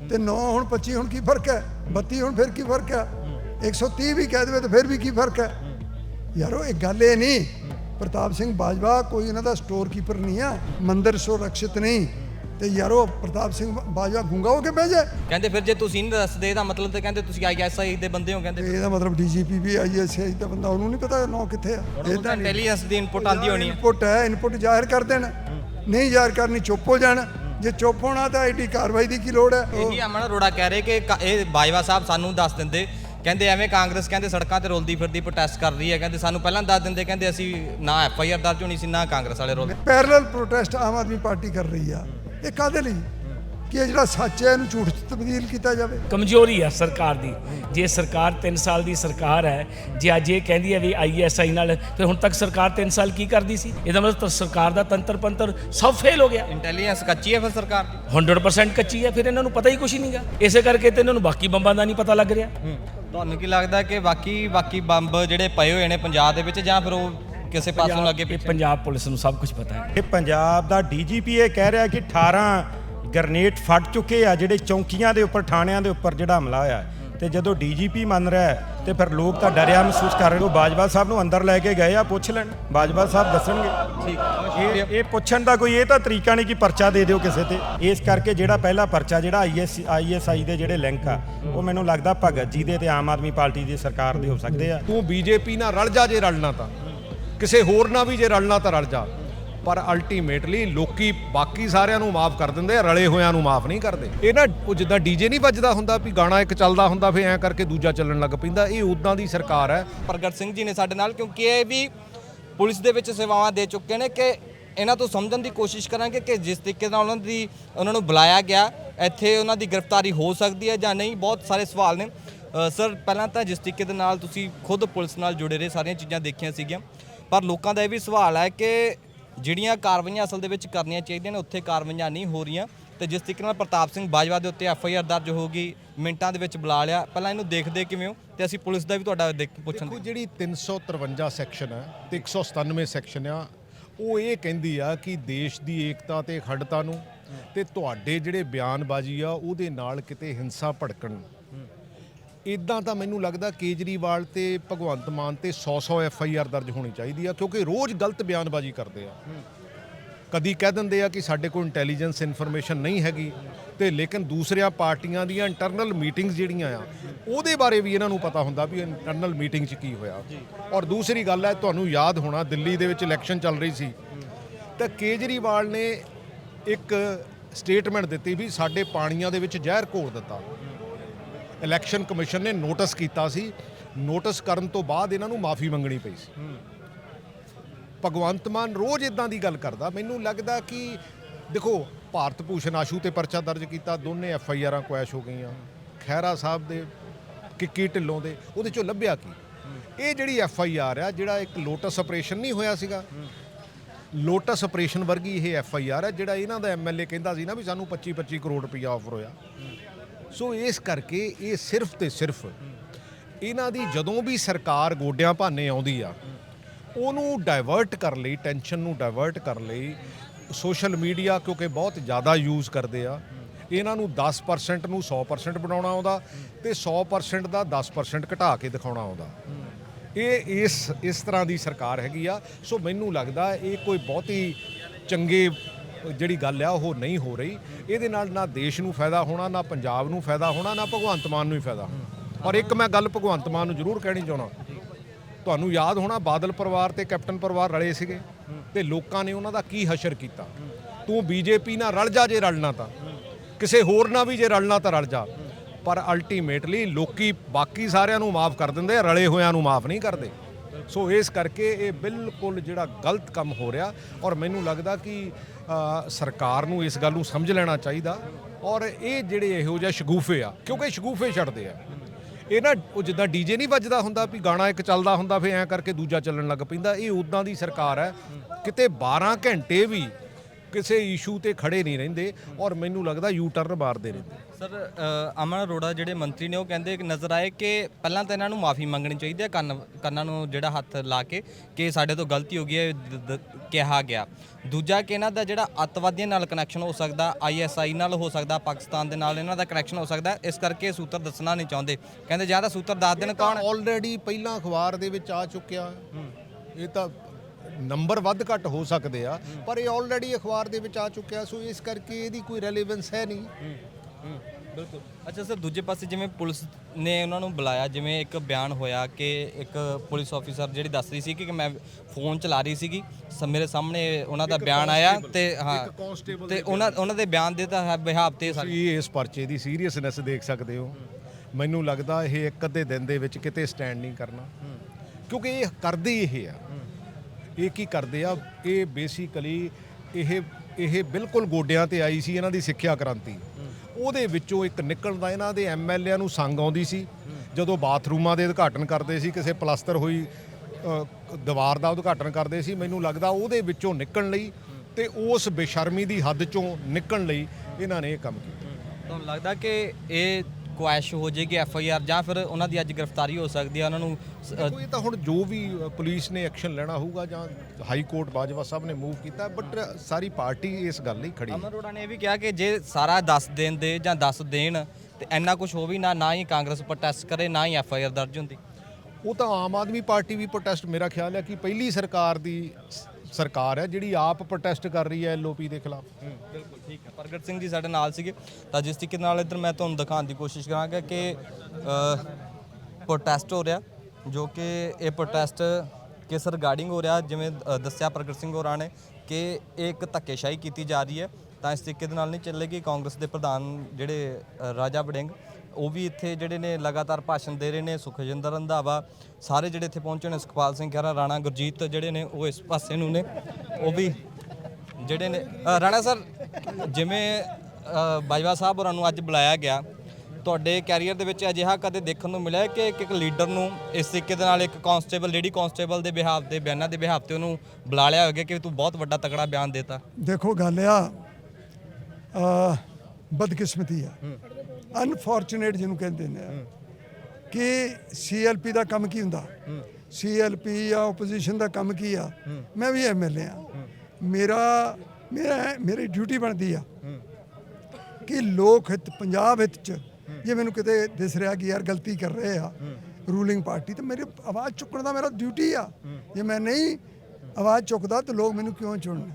ਤੇ 9 ਹੁਣ 25 ਹੁਣ ਕੀ ਫ਼ਰਕ ਹੈ? 32 ਹੁਣ ਫਿਰ ਕੀ ਫ਼ਰਕ ਹੈ? 130 ਵੀ ਕਹਿ ਦੇਵੇ ਤਾਂ ਫਿਰ ਵੀ ਕੀ ਫ਼ਰਕ ਹੈ? ਯਾਰੋ ਇਹ ਗੱਲ ਇਹ ਨਹੀਂ। ਪ੍ਰਤਾਪ ਸਿੰਘ ਬਾਜਵਾ ਕੋਈ ਇਹਨਾਂ ਦਾ ਸਟੋਰ ਕੀਪਰ ਨਹੀਂ ਆ ਮੰਦਿਰ ਸੁਰੱਖਿਅਤ ਨਹੀਂ। ਤੇ ਯਾਰੋ ਪ੍ਰਤਾਪ ਸਿੰਘ ਬਾਜਵਾ ਗੁੰਗਾ ਹੋ ਕੇ ਬਹਿ ਜਾਏ? ਕਹਿੰਦੇ ਫਿਰ ਜੇ ਤੁਸੀਂ ਨਹੀਂ ਦੱਸਦੇ ਇਹਦਾ ਮਤਲਬ ਤੇ ਕਹਿੰਦੇ ਤੁਸੀਂ ਆਈਐਸਆਈ ਦੇ ਬੰਦੇ ਹੋ ਕਹਿੰਦੇ ਇਹਦਾ ਮਤਲਬ ਡੀਜੀਪੀ ਵੀ ਆਈਐਸਆਈ ਦਾ ਬੰਦਾ ਉਹਨੂੰ ਨਹੀਂ ਪਤਾ ਨੌ ਕਿੱਥੇ ਆ। ਇੰਟੈਲੀਜੈਂਸ ਦੀ ਇਨਪੁਟ ਆਂਦੀ ਹੋਣੀ ਹੈ ਇਨਪੁਟ ਹੈ ਇਨਪੁਟ ਜ਼ਾਹਿਰ ਕਰ ਦੇਣ। ਨਹੀਂ ਜ਼ਾਹਿਰ ਕਰਨੀ ਚੁੱਪ ਹੋ ਜਾਣ। ਜੇ ਚੁੱਪ ਹੋਣਾ ਤਾਂ ਐਡੀ ਕਾਰਵਾਈ ਦੀ ਕੀ ਲੋੜ ਹੈ? ਇਹੀ ਅਮਨ ਅਰੋੜਾ ਕਹਿ ਰਹੇ ਕਿ ਕ- ਇਹ ਬਾਜਵਾ ਸਾਹਿਬ ਸਾਨੂੰ ਦੱਸ ਦਿੰਦੇ ਕਹਿੰਦੇ ਐਵੇਂ ਕਾਂਗਰਸ ਕਹਿੰਦੇ ਸੜਕਾਂ ਤੇ ਰੋਲਦੀ ਫਿਰਦੀ ਪ੍ਰੋਟੈਸਟ ਕਰ ਰਹੀ ਹੈ ਕਹਿੰਦੇ ਸਾਨੂੰ ਪਹਿਲਾਂ ਦੱਸ ਦਿੰਦੇ ਕਹਿੰਦੇ ਅਸੀਂ ਨਾ ਐਫ ਆਈ ਆਰ ਦਰਜ ਹੋਣੀ ਸੀ ਨਾ ਕਾਂਗਰਸ ਵਾਲੇ role parallel protest Aam Aadmi Party ਕਰ ਰਹੀ ਆ। ਇਹ ਕਾਦੇ ਲਈ? ਕਿ ਇਹ ਜਿਹੜਾ ਸੱਚ ਹੈ ਇਹਨੂੰ ਝੂਠ 'ਚ ਤਬਦੀਲ ਕੀਤਾ ਜਾਵੇ। ਕਮਜ਼ੋਰੀ ਹੈ ਸਰਕਾਰ ਦੀ। ਜੇ ਸਰਕਾਰ 3 ਸਾਲ ਦੀ ਸਰਕਾਰ ਹੈ ਜੇ ਅੱਜ ਇਹ ਕਹਿੰਦੀ ਹੈ ਵੀ ਆਈਐਸਆਈ ਨਾਲ ਤੇ ਹੁਣ ਤੱਕ ਸਰਕਾਰ 3 ਸਾਲ ਕੀ ਕਰਦੀ ਸੀ? ਇਹਦਾ ਮਤਲਬ ਤਾਂ ਸਰਕਾਰ ਦਾ ਤੰਤਰ ਪੰਤਰ ਸਭ ਫੇਲ ਹੋ ਗਿਆ। ਇੰਟੈਲੀਜੈਂਸ ਕੱਚੀ ਹੈ ਫਿਰ ਸਰਕਾਰ ਦੀ? 100% ਕੱਚੀ ਹੈ ਫਿਰ ਇਹਨਾਂ ਨੂੰ ਪਤਾ ਹੀ ਕੁਝ ਨਹੀਂਗਾ ਇਸੇ ਕਰਕੇ ਤੇ ਇਹਨਾਂ ਨੂੰ ਬਾਕੀ ਬੰਬਾਂ ਦਾ ਨਹੀਂ ਪਤਾ ਲੱਗ ਰਿਹਾ। ਤੁਹਾਨੂੰ ਕੀ ਲੱਗਦਾ ਕਿ ਬਾਕੀ ਬਾਕੀ ਬੰਬ ਜਿਹੜੇ ਪਏ ਹੋਏ ਨੇ ਪੰਜਾਬ ਦੇ ਵਿੱਚ ਜਾਂ ਫਿਰ ਉਹ ਕਿਸੇ ਪਾਸੇ ਇਹ ਪਿੱਛੇ? ਪੰਜਾਬ ਪੁਲਿਸ ਨੂੰ ਸਭ ਕੁਝ ਪਤਾ ਹੈ। ਇਹ ਪੰਜਾਬ ਦਾ ਡੀਜੀਪੀ ਇਹ ਕਹਿ ਰਿਹਾ ਕਿ 18 ਗ੍ਰਨੇਡ ਫਟ ਚੁੱਕੇ ਆ ਜਿਹੜੇ ਚੌਂਕੀਆਂ ਦੇ ਉੱਪਰ ਥਾਣਿਆਂ ਦੇ ਉੱਪਰ ਜਿਹੜਾ ਹਮਲਾ ਹੋਇਆ। ਤੇ ਜਦੋਂ ਡੀਜੀਪੀ ਮੰਨ ਰਿਹਾ ਤੇ ਫਿਰ ਲੋਕ ਤਾਂ ਡਰਿਆ ਮਹਿਸੂਸ ਕਰ ਰਹੇ ਹੋ ਬਾਜਵਾ ਸਾਹਿਬ ਨੂੰ ਅੰਦਰ ਲੈ ਕੇ ਗਏ ਆ ਪੁੱਛ ਲੈਣ। ਬਾਜਵਾ ਸਾਹਿਬ ਦੱਸਣਗੇ। ਠੀਕ ਇਹ ਇਹ ਪੁੱਛਣ ਦਾ ਕੋਈ ਇਹ ਤਾਂ ਤਰੀਕਾ ਨਹੀਂ ਕਿ ਪਰਚਾ ਦੇ ਦਿਓ ਕਿਸੇ ਤੇ। ਇਸ ਕਰਕੇ ਜਿਹੜਾ ਪਹਿਲਾ ਪਰਚਾ ਜਿਹੜਾ ਆਈਐਸ ਆਈਐਸਆਈ ਦੇ ਜਿਹੜੇ ਲਿੰਕ ਆ ਉਹ ਮੈਨੂੰ ਲੱਗਦਾ ਭਗਤ ਜੀ ਦੇ ਤੇ ਆਮ ਆਦਮੀ ਪਾਰਟੀ ਦੀ ਸਰਕਾਰ ਦੇ ਹੋ ਸਕਦੇ ਆ। ਤੂੰ ਬੀਜੇਪੀ ਨਾਲ ਰਲ ਜਾ ਜੇ ਰਲਣਾ ਤਾਂ। ਕਿਸੇ ਹੋਰ ਨਾਲ ਵੀ ਜੇ ਰਲਣਾ ਤਾਂ ਰਲ ਜਾ। ਪਰ ਅਲਟੀਮੇਟਲੀ ਲੋਕੀ ਬਾਕੀ ਸਾਰਿਆਂ ਨੂੰ ਮਾਫ ਕਰ ਦਿੰਦੇ ਆ, ਰਲੇ ਹੋਇਆਂ ਨੂੰ ਮਾਫ ਨਹੀਂ ਕਰਦੇ। ਇਹ ਨਾ, ਉਹ ਜਿੱਦਾਂ ਡੀਜੇ ਨਹੀਂ ਵੱਜਦਾ ਹੁੰਦਾ ਵੀ ਗਾਣਾ ਇੱਕ ਚੱਲਦਾ ਹੁੰਦਾ ਫੇ ਐਂ ਕਰਕੇ ਦੂਜਾ ਚੱਲਣ ਲੱਗ ਪੈਂਦਾ, ਇਹ ਉਦਾਂ ਦੀ ਸਰਕਾਰ ਹੈ। ਪ੍ਰਗਟ ਸਿੰਘ ਜੀ ਨੇ ਸਾਡੇ ਨਾਲ, ਕਿਉਂਕਿ ਇਹ ਵੀ ਪੁਲਿਸ ਦੇ ਵਿੱਚ ਸੇਵਾਵਾਂ ਦੇ ਚੁੱਕੇ ਨੇ ਕਿ ਇਹਨਾਂ ਤੋਂ ਸਮਝਣ ਦੀ ਕੋਸ਼ਿਸ਼ ਕਰਾਂਗੇ ਕਿ ਜਿਸ ਤਰੀਕੇ ਨਾਲ ਉਹਨਾਂ ਦੀ, ਉਹਨਾਂ ਨੂੰ ਬੁਲਾਇਆ ਗਿਆ, ਇੱਥੇ ਉਹਨਾਂ ਦੀ ਗ੍ਰਿਫਤਾਰੀ ਹੋ ਸਕਦੀ ਹੈ ਜਾਂ ਨਹੀਂ, ਬਹੁਤ ਸਾਰੇ ਸਵਾਲ ਨੇ। ਸਰ, ਪਹਿਲਾਂ ਤਾਂ ਜਿਸ ਤਰੀਕੇ ਦੇ ਨਾਲ ਤੁਸੀਂ ਖੁਦ ਪੁਲਿਸ ਨਾਲ ਜੁੜੇ ਰਹੇ, ਸਾਰੀਆਂ ਚੀਜ਼ਾਂ ਦੇਖੀਆਂ ਸੀਗੀਆਂ, ਪਰ ਲੋਕਾਂ ਦਾ ਇਹ ਵੀ ਸਵਾਲ ਹੈ ਕਿ ਜਿਹੜੀਆਂ ਕਾਰਵਾਈਆਂ ਅਸਲ ਦੇ ਵਿੱਚ ਕਰਨੀਆਂ ਚਾਹੀਦੀਆਂ ਨੇ, ਉੱਥੇ ਕਾਰਵਾਈਆਂ ਨਹੀਂ ਹੋ ਰਹੀਆਂ। ਤੇ ਜਿਸ ਤਰੀਕੇ ਨਾਲ ਪ੍ਰਤਾਪ ਸਿੰਘ ਬਾਜਵਾ ਦੇ ਉੱਤੇ ਐਫ ਆਈ ਆਰ ਦਰਜ ਹੋ ਗਈ, ਮਿੰਟਾਂ ਦੇ ਵਿੱਚ ਬੁਲਾ ਲਿਆ। ਪਹਿਲਾਂ ਇਹਨੂੰ ਦੇਖਦੇ ਕਿਵੇਂ ਹੋ? ਤੇ ਅਸੀਂ ਪੁਲਿਸ ਦਾ ਵੀ ਤੁਹਾਡਾ ਦੇਖ ਪੁੱਛਣ ਦੇਖੋ, ਜਿਹੜੀ 353 ਸੈਕਸ਼ਨ ਹੈ, ਤੇ 197 ਸੈਕਸ਼ਨ ਆ, ਉਹ ਇਹ ਕਹਿੰਦੀ ਆ ਕਿ ਦੇਸ਼ ਦੀ ਏਕਤਾ ਤੇ ਅਖੰਡਤਾ ਨੂੰ ਤੇ ਤੁਹਾਡੇ ਜਿਹੜੇ ਬਿਆਨਬਾਜ਼ੀ ਆ, ਉਹਦੇ ਨਾਲ ਕਿਤੇ ਹਿੰਸਾ ਭੜਕਣ। ਇਦਾਂ ਤਾਂ ਮੈਨੂੰ ਲੱਗਦਾ ਕੇਜਰੀਵਾਲ ਤੇ ਭਗਵੰਤ ਮਾਨ ਤੇ 100-100 ਐਫ ਆਈ ਆਰ ਦਰਜ ਹੋਣੀ ਚਾਹੀਦੀ ਆ ਕਿਉਂਕਿ ਰੋਜ਼ ਗਲਤ ਬਿਆਨਬਾਜ਼ੀ ਕਰਦੇ ਆ। ਕਦੀ ਕਹਿ ਦਿੰਦੇ ਆ ਕਿ ਸਾਡੇ ਕੋਲ ਇੰਟੈਲੀਜੈਂਸ ਇਨਫੋਰਮੇਸ਼ਨ ਨਹੀਂ ਹੈਗੀ ਤੇ ਲੇਕਿਨ ਦੂਸਰੀਆਂ ਪਾਰਟੀਆਂ ਦੀਆਂ ਇੰਟਰਨਲ ਮੀਟਿੰਗਸ ਜਿਹੜੀਆਂ ਆ ਉਹਦੇ ਬਾਰੇ ਵੀ ਇਹਨਾਂ ਨੂੰ ਪਤਾ ਹੁੰਦਾ ਵੀ ਇੰਟਰਨਲ ਮੀਟਿੰਗ 'ਚ ਕੀ ਹੋਇਆ। ਔਰ ਦੂਸਰੀ ਗੱਲ ਹੈ ਤੁਹਾਨੂੰ ਯਾਦ ਹੋਣਾ ਦਿੱਲੀ ਦੇ ਵਿੱਚ ਇਲੈਕਸ਼ਨ ਚੱਲ ਰਹੀ ਸੀ। ਤਾਂ ਕੇਜਰੀਵਾਲ ਨੇ ਇੱਕ ਸਟੇਟਮੈਂਟ ਦਿੱਤੀ ਵੀ ਸਾਡੇ ਪਾਣੀਆਂ ਦੇ ਵਿੱਚ ਜ਼ਹਿਰ ਘੋਲ ਦਿੱਤਾ। ਇਲੈਕਸ਼ਨ ਕਮਿਸ਼ਨ ਨੇ ਨੋਟਿਸ ਕੀਤਾ ਸੀ। ਨੋਟਿਸ ਕਰਨ ਤੋਂ ਬਾਅਦ ਇਹਨਾਂ ਨੂੰ ਮਾਫੀ ਮੰਗਣੀ ਪਈ ਸੀ। ਭਗਵੰਤ ਮਾਨ ਰੋਜ਼ ਇਦਾਂ ਦੀ ਗੱਲ ਕਰਦਾ। ਮੈਨੂੰ ਲੱਗਦਾ ਕਿ ਦੇਖੋ ਭਾਰਤ ਭੂਸ਼ਣ ਆਸ਼ੂ ਤੇ ਪਰਚਾ ਦਰਜ ਕੀਤਾ ਦੋਨੇ ਐਫ ਆਈ ਆਰਾਂ ਕੁਐਸ਼ ਹੋ ਗਈਆਂ। ਖਹਿਰਾ ਸਾਹਿਬ ਦੇ ਕਿੱਕੀ ਢਿੱਲੋਂ ਦੇ ਉਹਦੇ ਚੋਂ ਲੱਭਿਆ ਕੀ? ਇਹ ਜਿਹੜੀ ਐਫ ਆਈ ਆਰ ਆ ਜਿਹੜਾ ਇੱਕ ਲੋਟਸ ਆਪਰੇਸ਼ਨ ਨਹੀਂ ਹੋਇਆ ਸੀਗਾ। ਲੋਟਸ ਆਪਰੇਸ਼ਨ ਵਰਗੀ ਇਹ ਐਫ ਆਈ ਆਰ ਹੈ ਜਿਹੜਾ ਇਹਨਾਂ ਦਾ ਐਮਐਲਏ ਕਹਿੰਦਾ ਸੀ ਨਾ ਵੀ ਸਾਨੂੰ 25 25 ਕਰੋੜ ਰੁਪਇਆ ਆਫਰ ਹੋਇਆ। ਸੋ ਇਸ ਕਰਕੇ ਇਹ ਸਿਰਫ ਤੇ ਸਿਰਫ ਇਹਨਾਂ ਦੀ ਜਦੋਂ ਵੀ ਸਰਕਾਰ ਗੋਡਿਆਂ ਭਾਨੇ ਆਉਂਦੀ ਆ, ਉਹਨੂੰ ਡਾਇਵਰਟ ਕਰਨ ਲਈ ਟੈਨਸ਼ਨ ਨੂੰ ਡਾਇਵਰਟ ਕਰਨ ਲਈ ਸੋਸ਼ਲ ਮੀਡੀਆ ਕਿਉਂਕਿ ਬਹੁਤ ਜ਼ਿਆਦਾ ਯੂਜ਼ ਕਰਦੇ ਆ, ਇਹਨਾਂ ਨੂੰ 10% ਨੂੰ 100% ਬਣਾਉਣਾ ਆਉਂਦਾ ਤੇ 100% ਦਾ 10% ਘਟਾ ਕੇ ਦਿਖਾਉਣਾ ਆਉਂਦਾ। ਇਹ ਇਸ ਇਸ ਤਰ੍ਹਾਂ ਦੀ ਸਰਕਾਰ ਹੈਗੀ ਆ, ਸੋ ਮੈਨੂੰ ਲੱਗਦਾ ਇਹ ਕੋਈ ਬਹੁਤੀ ਚੰਗੇ ਜਿਹੜੀ ਗੱਲ ਆ, ਉਹ ਨਹੀਂ ਹੋ ਰਹੀ। ਇਹਦੇ ਨਾਲ ਨਾ ਦੇਸ਼ ਨੂੰ ਫਾਇਦਾ ਹੋਣਾ, ਨਾ ਪੰਜਾਬ ਨੂੰ ਫਾਇਦਾ ਹੋਣਾ, ਨਾ ਭਗਵੰਤ ਮਾਨ ਨੂੰ ਹੀ ਫਾਇਦਾ ਹੋਣਾ। ਔਰ ਇੱਕ ਮੈਂ ਗੱਲ ਭਗਵੰਤ ਮਾਨ ਨੂੰ ਜ਼ਰੂਰ ਕਹਿਣੀ ਚਾਹਣਾ ਤੁਹਾਨੂੰ ਯਾਦ ਹੋਣਾ, ਬਾਦਲ ਪਰਿਵਾਰ ਤੇ ਕੈਪਟਨ ਪਰਿਵਾਰ ਰਲੇ ਸੀਗੇ ਤੇ ਲੋਕਾਂ ਨੇ ਉਹਨਾਂ ਦਾ ਕੀ ਹਸ਼ਰ ਕੀਤਾ? ਤੂੰ ਬੀਜੇਪੀ ਨਾਲ ਰਲ ਜਾ ਜੇ ਰਲਣਾ ਤਾਂ। ਕਿਸੇ ਹੋਰ ਨਾਲ ਵੀ ਜੇ ਰਲਣਾ ਤਾਂ ਰਲ ਜਾ। ਪਰ ਅਲਟੀਮੇਟਲੀ ਲੋਕੀ ਬਾਕੀ ਸਾਰਿਆਂ ਨੂੰ ਮਾਫ ਕਰ ਦਿੰਦੇ ਰਲੇ ਹੋਇਆਂ ਨੂੰ ਮਾਫ ਨਹੀਂ ਕਰਦੇ। ਸੋ ਇਸ ਕਰਕੇ ਇਹ ਬਿਲਕੁਲ ਜਿਹੜਾ ਗਲਤ ਕੰਮ ਹੋ ਰਿਹਾ ਔਰ ਮੈਨੂੰ ਲੱਗਦਾ ਕਿ ਸਰਕਾਰ ਨੂੰ ਇਸ ਗੱਲ ਨੂੰ ਸਮਝ ਲੈਣਾ ਚਾਹੀਦਾ ਔਰ ਇਹ ਜਿਹੜੇ ਇਹੋ ਜਿਹਾ ਸ਼ਗੂਫੇ ਆ, ਕਿਉਂਕਿ ਸ਼ਗੂਫੇ ਛੱਡਦੇ ਆ। ਇਹ ਨਾ, ਉਹ ਜਿੱਦਾਂ ਡੀਜੇ ਨਹੀਂ ਵੱਜਦਾ ਹੁੰਦਾ ਵੀ ਗਾਣਾ ਇੱਕ ਚੱਲਦਾ ਹੁੰਦਾ ਫੇ ਐਂ ਕਰਕੇ ਦੂਜਾ ਚੱਲਣ ਲੱਗ ਪੈਂਦਾ, ਇਹ ਉਦਾਂ ਦੀ ਸਰਕਾਰ ਹੈ। ਕਿਤੇ 12 ਘੰਟੇ ਵੀ ਕਿਸੇ ਇਸ਼ੂ ਤੇ ਖੜੇ ਨਹੀਂ ਰਹਿੰਦੇ ਔਰ ਮੈਨੂੰ ਲੱਗਦਾ ਯੂ ਟਰਨ ਮਾਰਦੇ ਰਹਿੰਦੇ। ਸਰ ਅਮਨ ਅਰੋੜਾ ਜਿਹੜੇ ਮੰਤਰੀ ਨੇ ਉਹ ਕਹਿੰਦੇ ਕਿ ਨਜ਼ਰ ਆਏ ਕਿ ਪਹਿਲਾਂ ਤਾਂ ਇਹਨਾਂ ਨੂੰ ਮਾਫੀ ਮੰਗਣੀ ਚਾਹੀਦੀ ਹੈ ਕੰਨ ਕੰਨਾਂ ਨੂੰ ਜਿਹੜਾ ਹੱਥ ਲਾ ਕੇ ਕਿ ਸਾਡੇ ਤੋਂ ਗਲਤੀ ਹੋ ਗਈ ਹੈ ਕਿਹਾ ਗਿਆ। ਦੂਜਾ ਕਿ ਇਹਨਾਂ ਦਾ ਜਿਹੜਾ ਅੱਤਵਾਦੀਆਂ ਨਾਲ ਕਨੈਕਸ਼ਨ ਹੋ ਸਕਦਾ ਆਈਐਸਆਈ ਨਾਲ ਹੋ ਸਕਦਾ ਪਾਕਿਸਤਾਨ ਦੇ ਨਾਲ ਇਹਨਾਂ ਦਾ ਕਨੈਕਸ਼ਨ ਹੋ ਸਕਦਾ ਇਸ ਕਰਕੇ ਇਹ ਸੂਤਰ ਦੱਸਣਾ ਨਹੀਂ ਚਾਹੁੰਦੇ। ਕਹਿੰਦੇ ਜਾਂ ਤਾਂ ਸੂਤਰ ਦੱਸ ਦੇਣ ਕੌਣ। ਆਲਰੇਡੀ ਪਹਿਲਾਂ ਅਖਬਾਰ ਦੇ ਵਿੱਚ ਆ ਚੁੱਕਿਆ। ਇਹ ਤਾਂ ਨੰਬਰ ਵੱਧ ਘੱਟ ਹੋ ਸਕਦੇ ਆ ਪਰ ਇਹ ਆਲਰੇਡੀ ਅਖਬਾਰ ਦੇ ਵਿੱਚ ਆ ਚੁੱਕਿਆ ਸੋ ਇਸ ਕਰਕੇ ਇਹਦੀ ਕੋਈ ਰੈਲੇਵੈਂਸ ਹੈ ਨਹੀਂ। ਬਿਲਕੁਲ। ਅੱਛਾ ਸਰ ਦੂਜੇ ਪਾਸੇ ਜਿਵੇਂ ਪੁਲਿਸ ਨੇ ਉਹਨਾਂ ਨੂੰ ਬੁਲਾਇਆ ਜਿਵੇਂ ਇੱਕ ਬਿਆਨ ਹੋਇਆ ਕਿ ਇੱਕ ਪੁਲਿਸ ਆਫੀਸਰ ਜਿਹੜੀ ਦੱਸ ਰਹੀ ਸੀ ਕਿ ਮੈਂ ਫੋਨ ਚਲਾ ਰਹੀ ਸੀਗੀ ਮੇਰੇ ਸਾਹਮਣੇ ਉਹਨਾਂ ਦਾ ਬਿਆਨ ਆਇਆ ਤੇ ਹਾਂ ਤੇ ਉਹਨਾਂ ਉਹਨਾਂ ਦੇ ਬਿਆਨ ਦੇ ਤਾਂ ਬਿਹਾਵ ਤੇ ਤੁਸੀਂ ਇਸ ਪਰਚੇ ਦੀ ਸੀਰੀਅਸਨੈਸ ਦੇਖ ਸਕਦੇ ਹੋ। ਮੈਨੂੰ ਲੱਗਦਾ ਇਹ ਇੱਕ ਅੱਧੇ ਦਿਨ ਦੇ ਵਿੱਚ ਕਿਤੇ ਸਟੈਂਡ ਨਹੀਂ ਕਰਨਾ। ਕਿਉਂਕਿ ਇਹ ਕਰਦੇ ਇਹ ਆ। ਇਹ ਕੀ ਕਰਦੇ ਆ? ਇਹ ਬੇਸਿਕਲੀ ਇਹ ਇਹ ਬਿਲਕੁਲ ਗੋਡਿਆਂ ਤੇ ਆਈ ਸੀ ਇਹਨਾਂ ਦੀ ਸਿੱਖਿਆ ਕ੍ਰਾਂਤੀ। ਉਹਦੇ ਵਿੱਚੋਂ ਇੱਕ ਨਿਕਲਣ ਦਾ ਇਹਨਾਂ ਦੇ ਐਮਐਲਏਆਂ ਨੂੰ ਸੰਗ ਆਉਂਦੀ ਸੀ। ਜਦੋਂ ਬਾਥਰੂਮਾਂ ਦੇ ਉਦਘਾਟਨ ਕਰਦੇ ਸੀ, ਕਿਸੇ ਪਲਾਸਟਰ ਹੋਈ ਦੀਵਾਰ ਦਾ ਉਦਘਾਟਨ ਕਰਦੇ ਸੀ, ਮੈਨੂੰ ਲੱਗਦਾ ਉਹਦੇ ਵਿੱਚੋਂ ਨਿਕਲਣ ਲਈ ਤੇ ਉਸ ਬੇਸ਼ਰਮੀ ਦੀ ਹੱਦ ਚੋਂ ਨਿਕਲਣ ਲਈ ਇਹਨਾਂ ਨੇ ਇਹ ਕੰਮ ਕੀਤਾ। ਤੁਹਾਨੂੰ ਲੱਗਦਾ ਕਿ ਇਹ ਕੁਐਸ਼ ਹੋ ਜਾਏਗੀ ਐਫ ਆਈ ਆਰ ਜਾਂ ਫਿਰ ਉਹਨਾਂ ਦੀ ਅੱਜ ਗ੍ਰਿਫਤਾਰੀ ਹੋ ਸਕਦੀ ਹੈ ਉਹਨਾਂ ਨੂੰ ਸ- ਇਹ ਤਾਂ ਹੁਣ ਜੋ ਵੀ ਪੁਲਿਸ ਨੇ ਐਕਸ਼ਨ ਲੈਣਾ ਹੋਊਗਾ ਜਾਂ ਹਾਈ ਕੋਰਟ ਬਾਜਵਾ ਸਾਹਿਬ ਨੇ ਮੂਵ ਕੀਤਾ ਬਟ ਸਾਰੀ ਪਾਰਟੀ ਇਸ ਗੱਲ ਲਈ ਖੜੀ ਹੈ। ਅਮਰ ਅਰੋੜਾ ਨੇ ਇਹ ਵੀ ਕਿਹਾ ਕਿ ਜੇ ਸਾਰਾ ਦੱਸ ਦੇਣ ਦੇ ਜਾਂ ਦੱਸ ਦੇਣ ਤੇ ਇੰਨਾ ਕੁਝ ਹੋ ਵੀ ਨਾ ਨਾ ਹੀ ਕਾਂਗਰਸ ਪ੍ਰੋਟੈਸਟ ਕਰੇ ਨਾ ਹੀ ਐਫ ਆਈ ਆਰ ਦਰਜ ਹੁੰਦੀ ਉਹ ਤਾਂ ਆਮ ਆਦਮੀ ਪਾਰਟੀ ਵੀ ਪ੍ਰੋਟੈਸਟ ਮੇਰਾ ਖਿਆਲ ਹੈ ਕਿ ਪਹਿਲੀ ਸਰਕਾਰ ਦੀ ਸ- ਸਰਕਾਰ ਹੈ, ਜਿਹੜੀ ਆਪ ਪ੍ਰੋਟੈਸਟ ਕਰ ਰਹੀ ਹੈ ਐਲਓਪੀ ਦੇ ਖਿਲਾਫ। ਬਿਲਕੁਲ, ਠੀਕ ਹੈ। ਪ੍ਰਗਟ ਸਿੰਘ ਜੀ ਸਾਡੇ ਨਾਲ ਸੀਗੇ। ਤਾਂ ਜਿਸ ਤਰੀਕੇ ਨਾਲ ਇੱਧਰ ਮੈਂ ਤੁਹਾਨੂੰ ਦਿਖਾਉਣ ਦੀ ਕੋਸ਼ਿਸ਼ ਕਰਾਂਗਾ ਕਿ ਪ੍ਰੋਟੈਸਟ ਹੋ ਰਿਹਾ, ਜੋ ਕਿ ਇਹ ਪ੍ਰੋਟੈਸਟ ਕਿਸ ਰਿਗਾਰਡਿੰਗ ਹੋ ਰਿਹਾ, ਜਿਵੇਂ ਦੱਸਿਆ ਪ੍ਰਗਟ ਸਿੰਘ ਹੋਰਾਂ ਨੇ ਕਿ ਇਹ ਇੱਕ ਧੱਕੇਸ਼ਾਹੀ ਕੀਤੀ ਜਾ ਰਹੀ ਹੈ। ਤਾਂ ਇਸ ਤਰੀਕੇ ਦੇ ਨਾਲ ਨਹੀਂ ਚੱਲੇਗੀ ਕਾਂਗਰਸ ਦੇ ਪ੍ਰਧਾਨ ਜਿਹੜੇ ਰਾਜਾ ਵੜਿੰਗ। ਉਹ ਵੀ ਇੱਥੇ ਜਿਹੜੇ ਨੇ ਲਗਾਤਾਰ ਭਾਸ਼ਣ ਦੇ ਰਹੇ ਨੇ ਸੁਖਜਿੰਦਰ ਰੰਧਾਵਾ ਸਾਰੇ ਜਿਹੜੇ ਇੱਥੇ ਪਹੁੰਚੇ ਨੇ ਸੁਖਪਾਲ ਸਿੰਘ ਖਹਿਰਾ ਰਾਣਾ ਗੁਰਜੀਤ ਜਿਹੜੇ ਨੇ ਉਹ ਇਸ ਪਾਸੇ ਨੂੰ ਨੇ। ਉਹ ਵੀ ਜਿਹੜੇ ਨੇ ਅ, ਰਾਣਾ ਸਰ ਜਿਵੇਂ ਅ, ਬਾਜਵਾ ਸਾਹਿਬ ਹੋਰਾਂ ਨੂੰ ਅੱਜ ਬੁਲਾਇਆ ਗਿਆ ਤੁਹਾਡੇ ਕੈਰੀਅਰ ਦੇ ਵਿੱਚ ਅਜਿਹਾ ਕਦੇ ਦੇਖਣ ਨੂੰ ਮਿਲਿਆ ਕਿ ਇੱਕ ਇੱਕ ਲੀਡਰ ਨੂੰ ਇਸ ਤਰੀਕੇ ਦੇ ਨਾਲ ਇੱਕ ਕਾਂਸਟੇਬਲ ਲੇਡੀ ਕਾਂਸਟੇਬਲ ਦੇ ਬਿਹਾਫ ਤੇ ਬਿਆਨਾਂ ਦੇ ਬਿਹਾਫ ਤੇ ਉਹਨੂੰ ਬੁਲਾ ਲਿਆ ਹੋਵੇਗਾ ਕਿ ਤੂੰ ਬਹੁਤ ਵੱਡਾ ਤਕੜਾ ਬਿਆਨ ਦੇਤਾ? ਦੇਖੋ ਗੱਲ ਆ ਅ, ਬਦਕਿਸਮਤੀ ਆ। ਅਨਫੋਰਚੂਨੇਟ ਜਿਹਨੂੰ ਕਹਿੰਦੇ ਨੇ ਕਿ ਸੀਐਲਪੀ ਦਾ ਕੰਮ ਕੀ ਹੁੰਦਾ? ਸੀਐਲਪੀ ਜਾਂ ਆਪੋਜੀਸ਼ਨ ਦਾ ਕੰਮ ਕੀ ਆ? ਮੈਂ ਵੀ ਐਮਐਲਏ ਆ। ਮੇਰਾ ਮੇਰਾ ਮੇਰੀ ਡਿਊਟੀ ਬਣਦੀ ਆ ਕਿ ਲੋਕ ਹਿੱਤ ਪੰਜਾਬ ਹਿੱਤ ਚ ਜੇ ਮੈਨੂੰ ਕਿਤੇ ਦਿਸ ਰਿਹਾ ਕਿ ਯਾਰ ਗਲਤੀ ਕਰ ਰਹੇ ਆ ਰੂਲਿੰਗ ਪਾਰਟੀ ਤਾਂ ਮੇਰੀ ਆਵਾਜ਼ ਚੁੱਕਣ ਦਾ ਮੇਰਾ ਡਿਊਟੀ ਆ। ਜੇ ਮੈਂ ਨਹੀਂ ਆਵਾਜ਼ ਚੁੱਕਦਾ ਤਾਂ ਲੋਕ ਮੈਨੂੰ ਕਿਉਂ ਚੁਣਨ?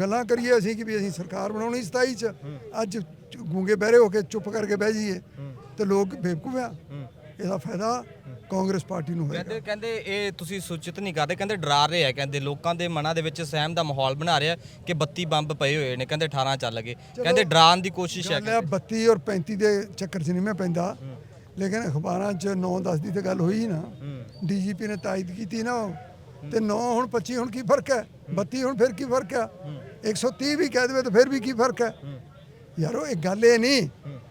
ਗੱਲਾਂ ਕਰੀਏ ਅਸੀਂ ਕਿ ਵੀ ਅਸੀਂ ਸਰਕਾਰ ਬਣਾਉਣੀ 27 ਚ। ਅੱਜ ਗੂੰਗੇ ਬਹਿਰੇ ਹੋ ਕੇ ਚੁੱਪ ਕਰਕੇ ਬਹਿ ਜਾਈਏ ਤੇ ਲੋਕ ਬੇਵਕੂਫ ਆ। ਇਹਦਾ ਫਾਇਦਾ ਕਾਂਗਰਸ ਪਾਰਟੀ ਨੂੰ ਹੋਏਗਾ। ਕਹਿੰਦੇ ਕਹਿੰਦੇ ਇਹ ਤੁਸੀਂ ਸੂਚਿਤ ਨਹੀਂ ਕਰਦੇ ਕਹਿੰਦੇ ਡਰਾ ਰਹੇ ਆ ਕਹਿੰਦੇ ਲੋਕਾਂ ਦੇ ਮਨਾਂ ਦੇ ਵਿੱਚ ਸਹਿਮ ਦਾ ਮਾਹੌਲ ਬਣਾ ਰਿਹਾ ਕਿ 32 ਬੰਬ ਪਏ ਹੋਏ ਨੇ ਕਹਿੰਦੇ 18 ਚੱਲ ਗਏ। ਕਹਿੰਦੇ ਡਰਾਉਣ ਦੀ ਕੋਸ਼ਿਸ਼ ਹੈ ਆ 32 ਔਰ 35 ਦੇ ਚੱਕਰ 'ਚ ਨਹੀਂ ਮੈਂ ਪੈਂਦਾ ਲੇਕਿਨ ਅਖਬਾਰਾਂ 'ਚ 9-10 ਦੀ ਤਾਂ ਗੱਲ ਹੋਈ ਨਾ। ਡੀਜੀਪੀ ਨੇ ਤਾਇਦ ਕੀਤੀ ਨਾ। ਤੇ 9 ਹੁਣ 25 ਹੁਣ ਕੀ ਫ਼ਰਕ ਹੈ? 32 ਹੁਣ ਫਿਰ ਕੀ ਫ਼ਰਕ ਹੈ? 130 ਵੀ ਕਹਿ ਦੇਵੇ ਤਾਂ ਫਿਰ ਵੀ ਕੀ ਫ਼ਰਕ ਹੈ। ਯਾਰੋ ਇਹ ਗੱਲ ਇਹ ਨਹੀਂ।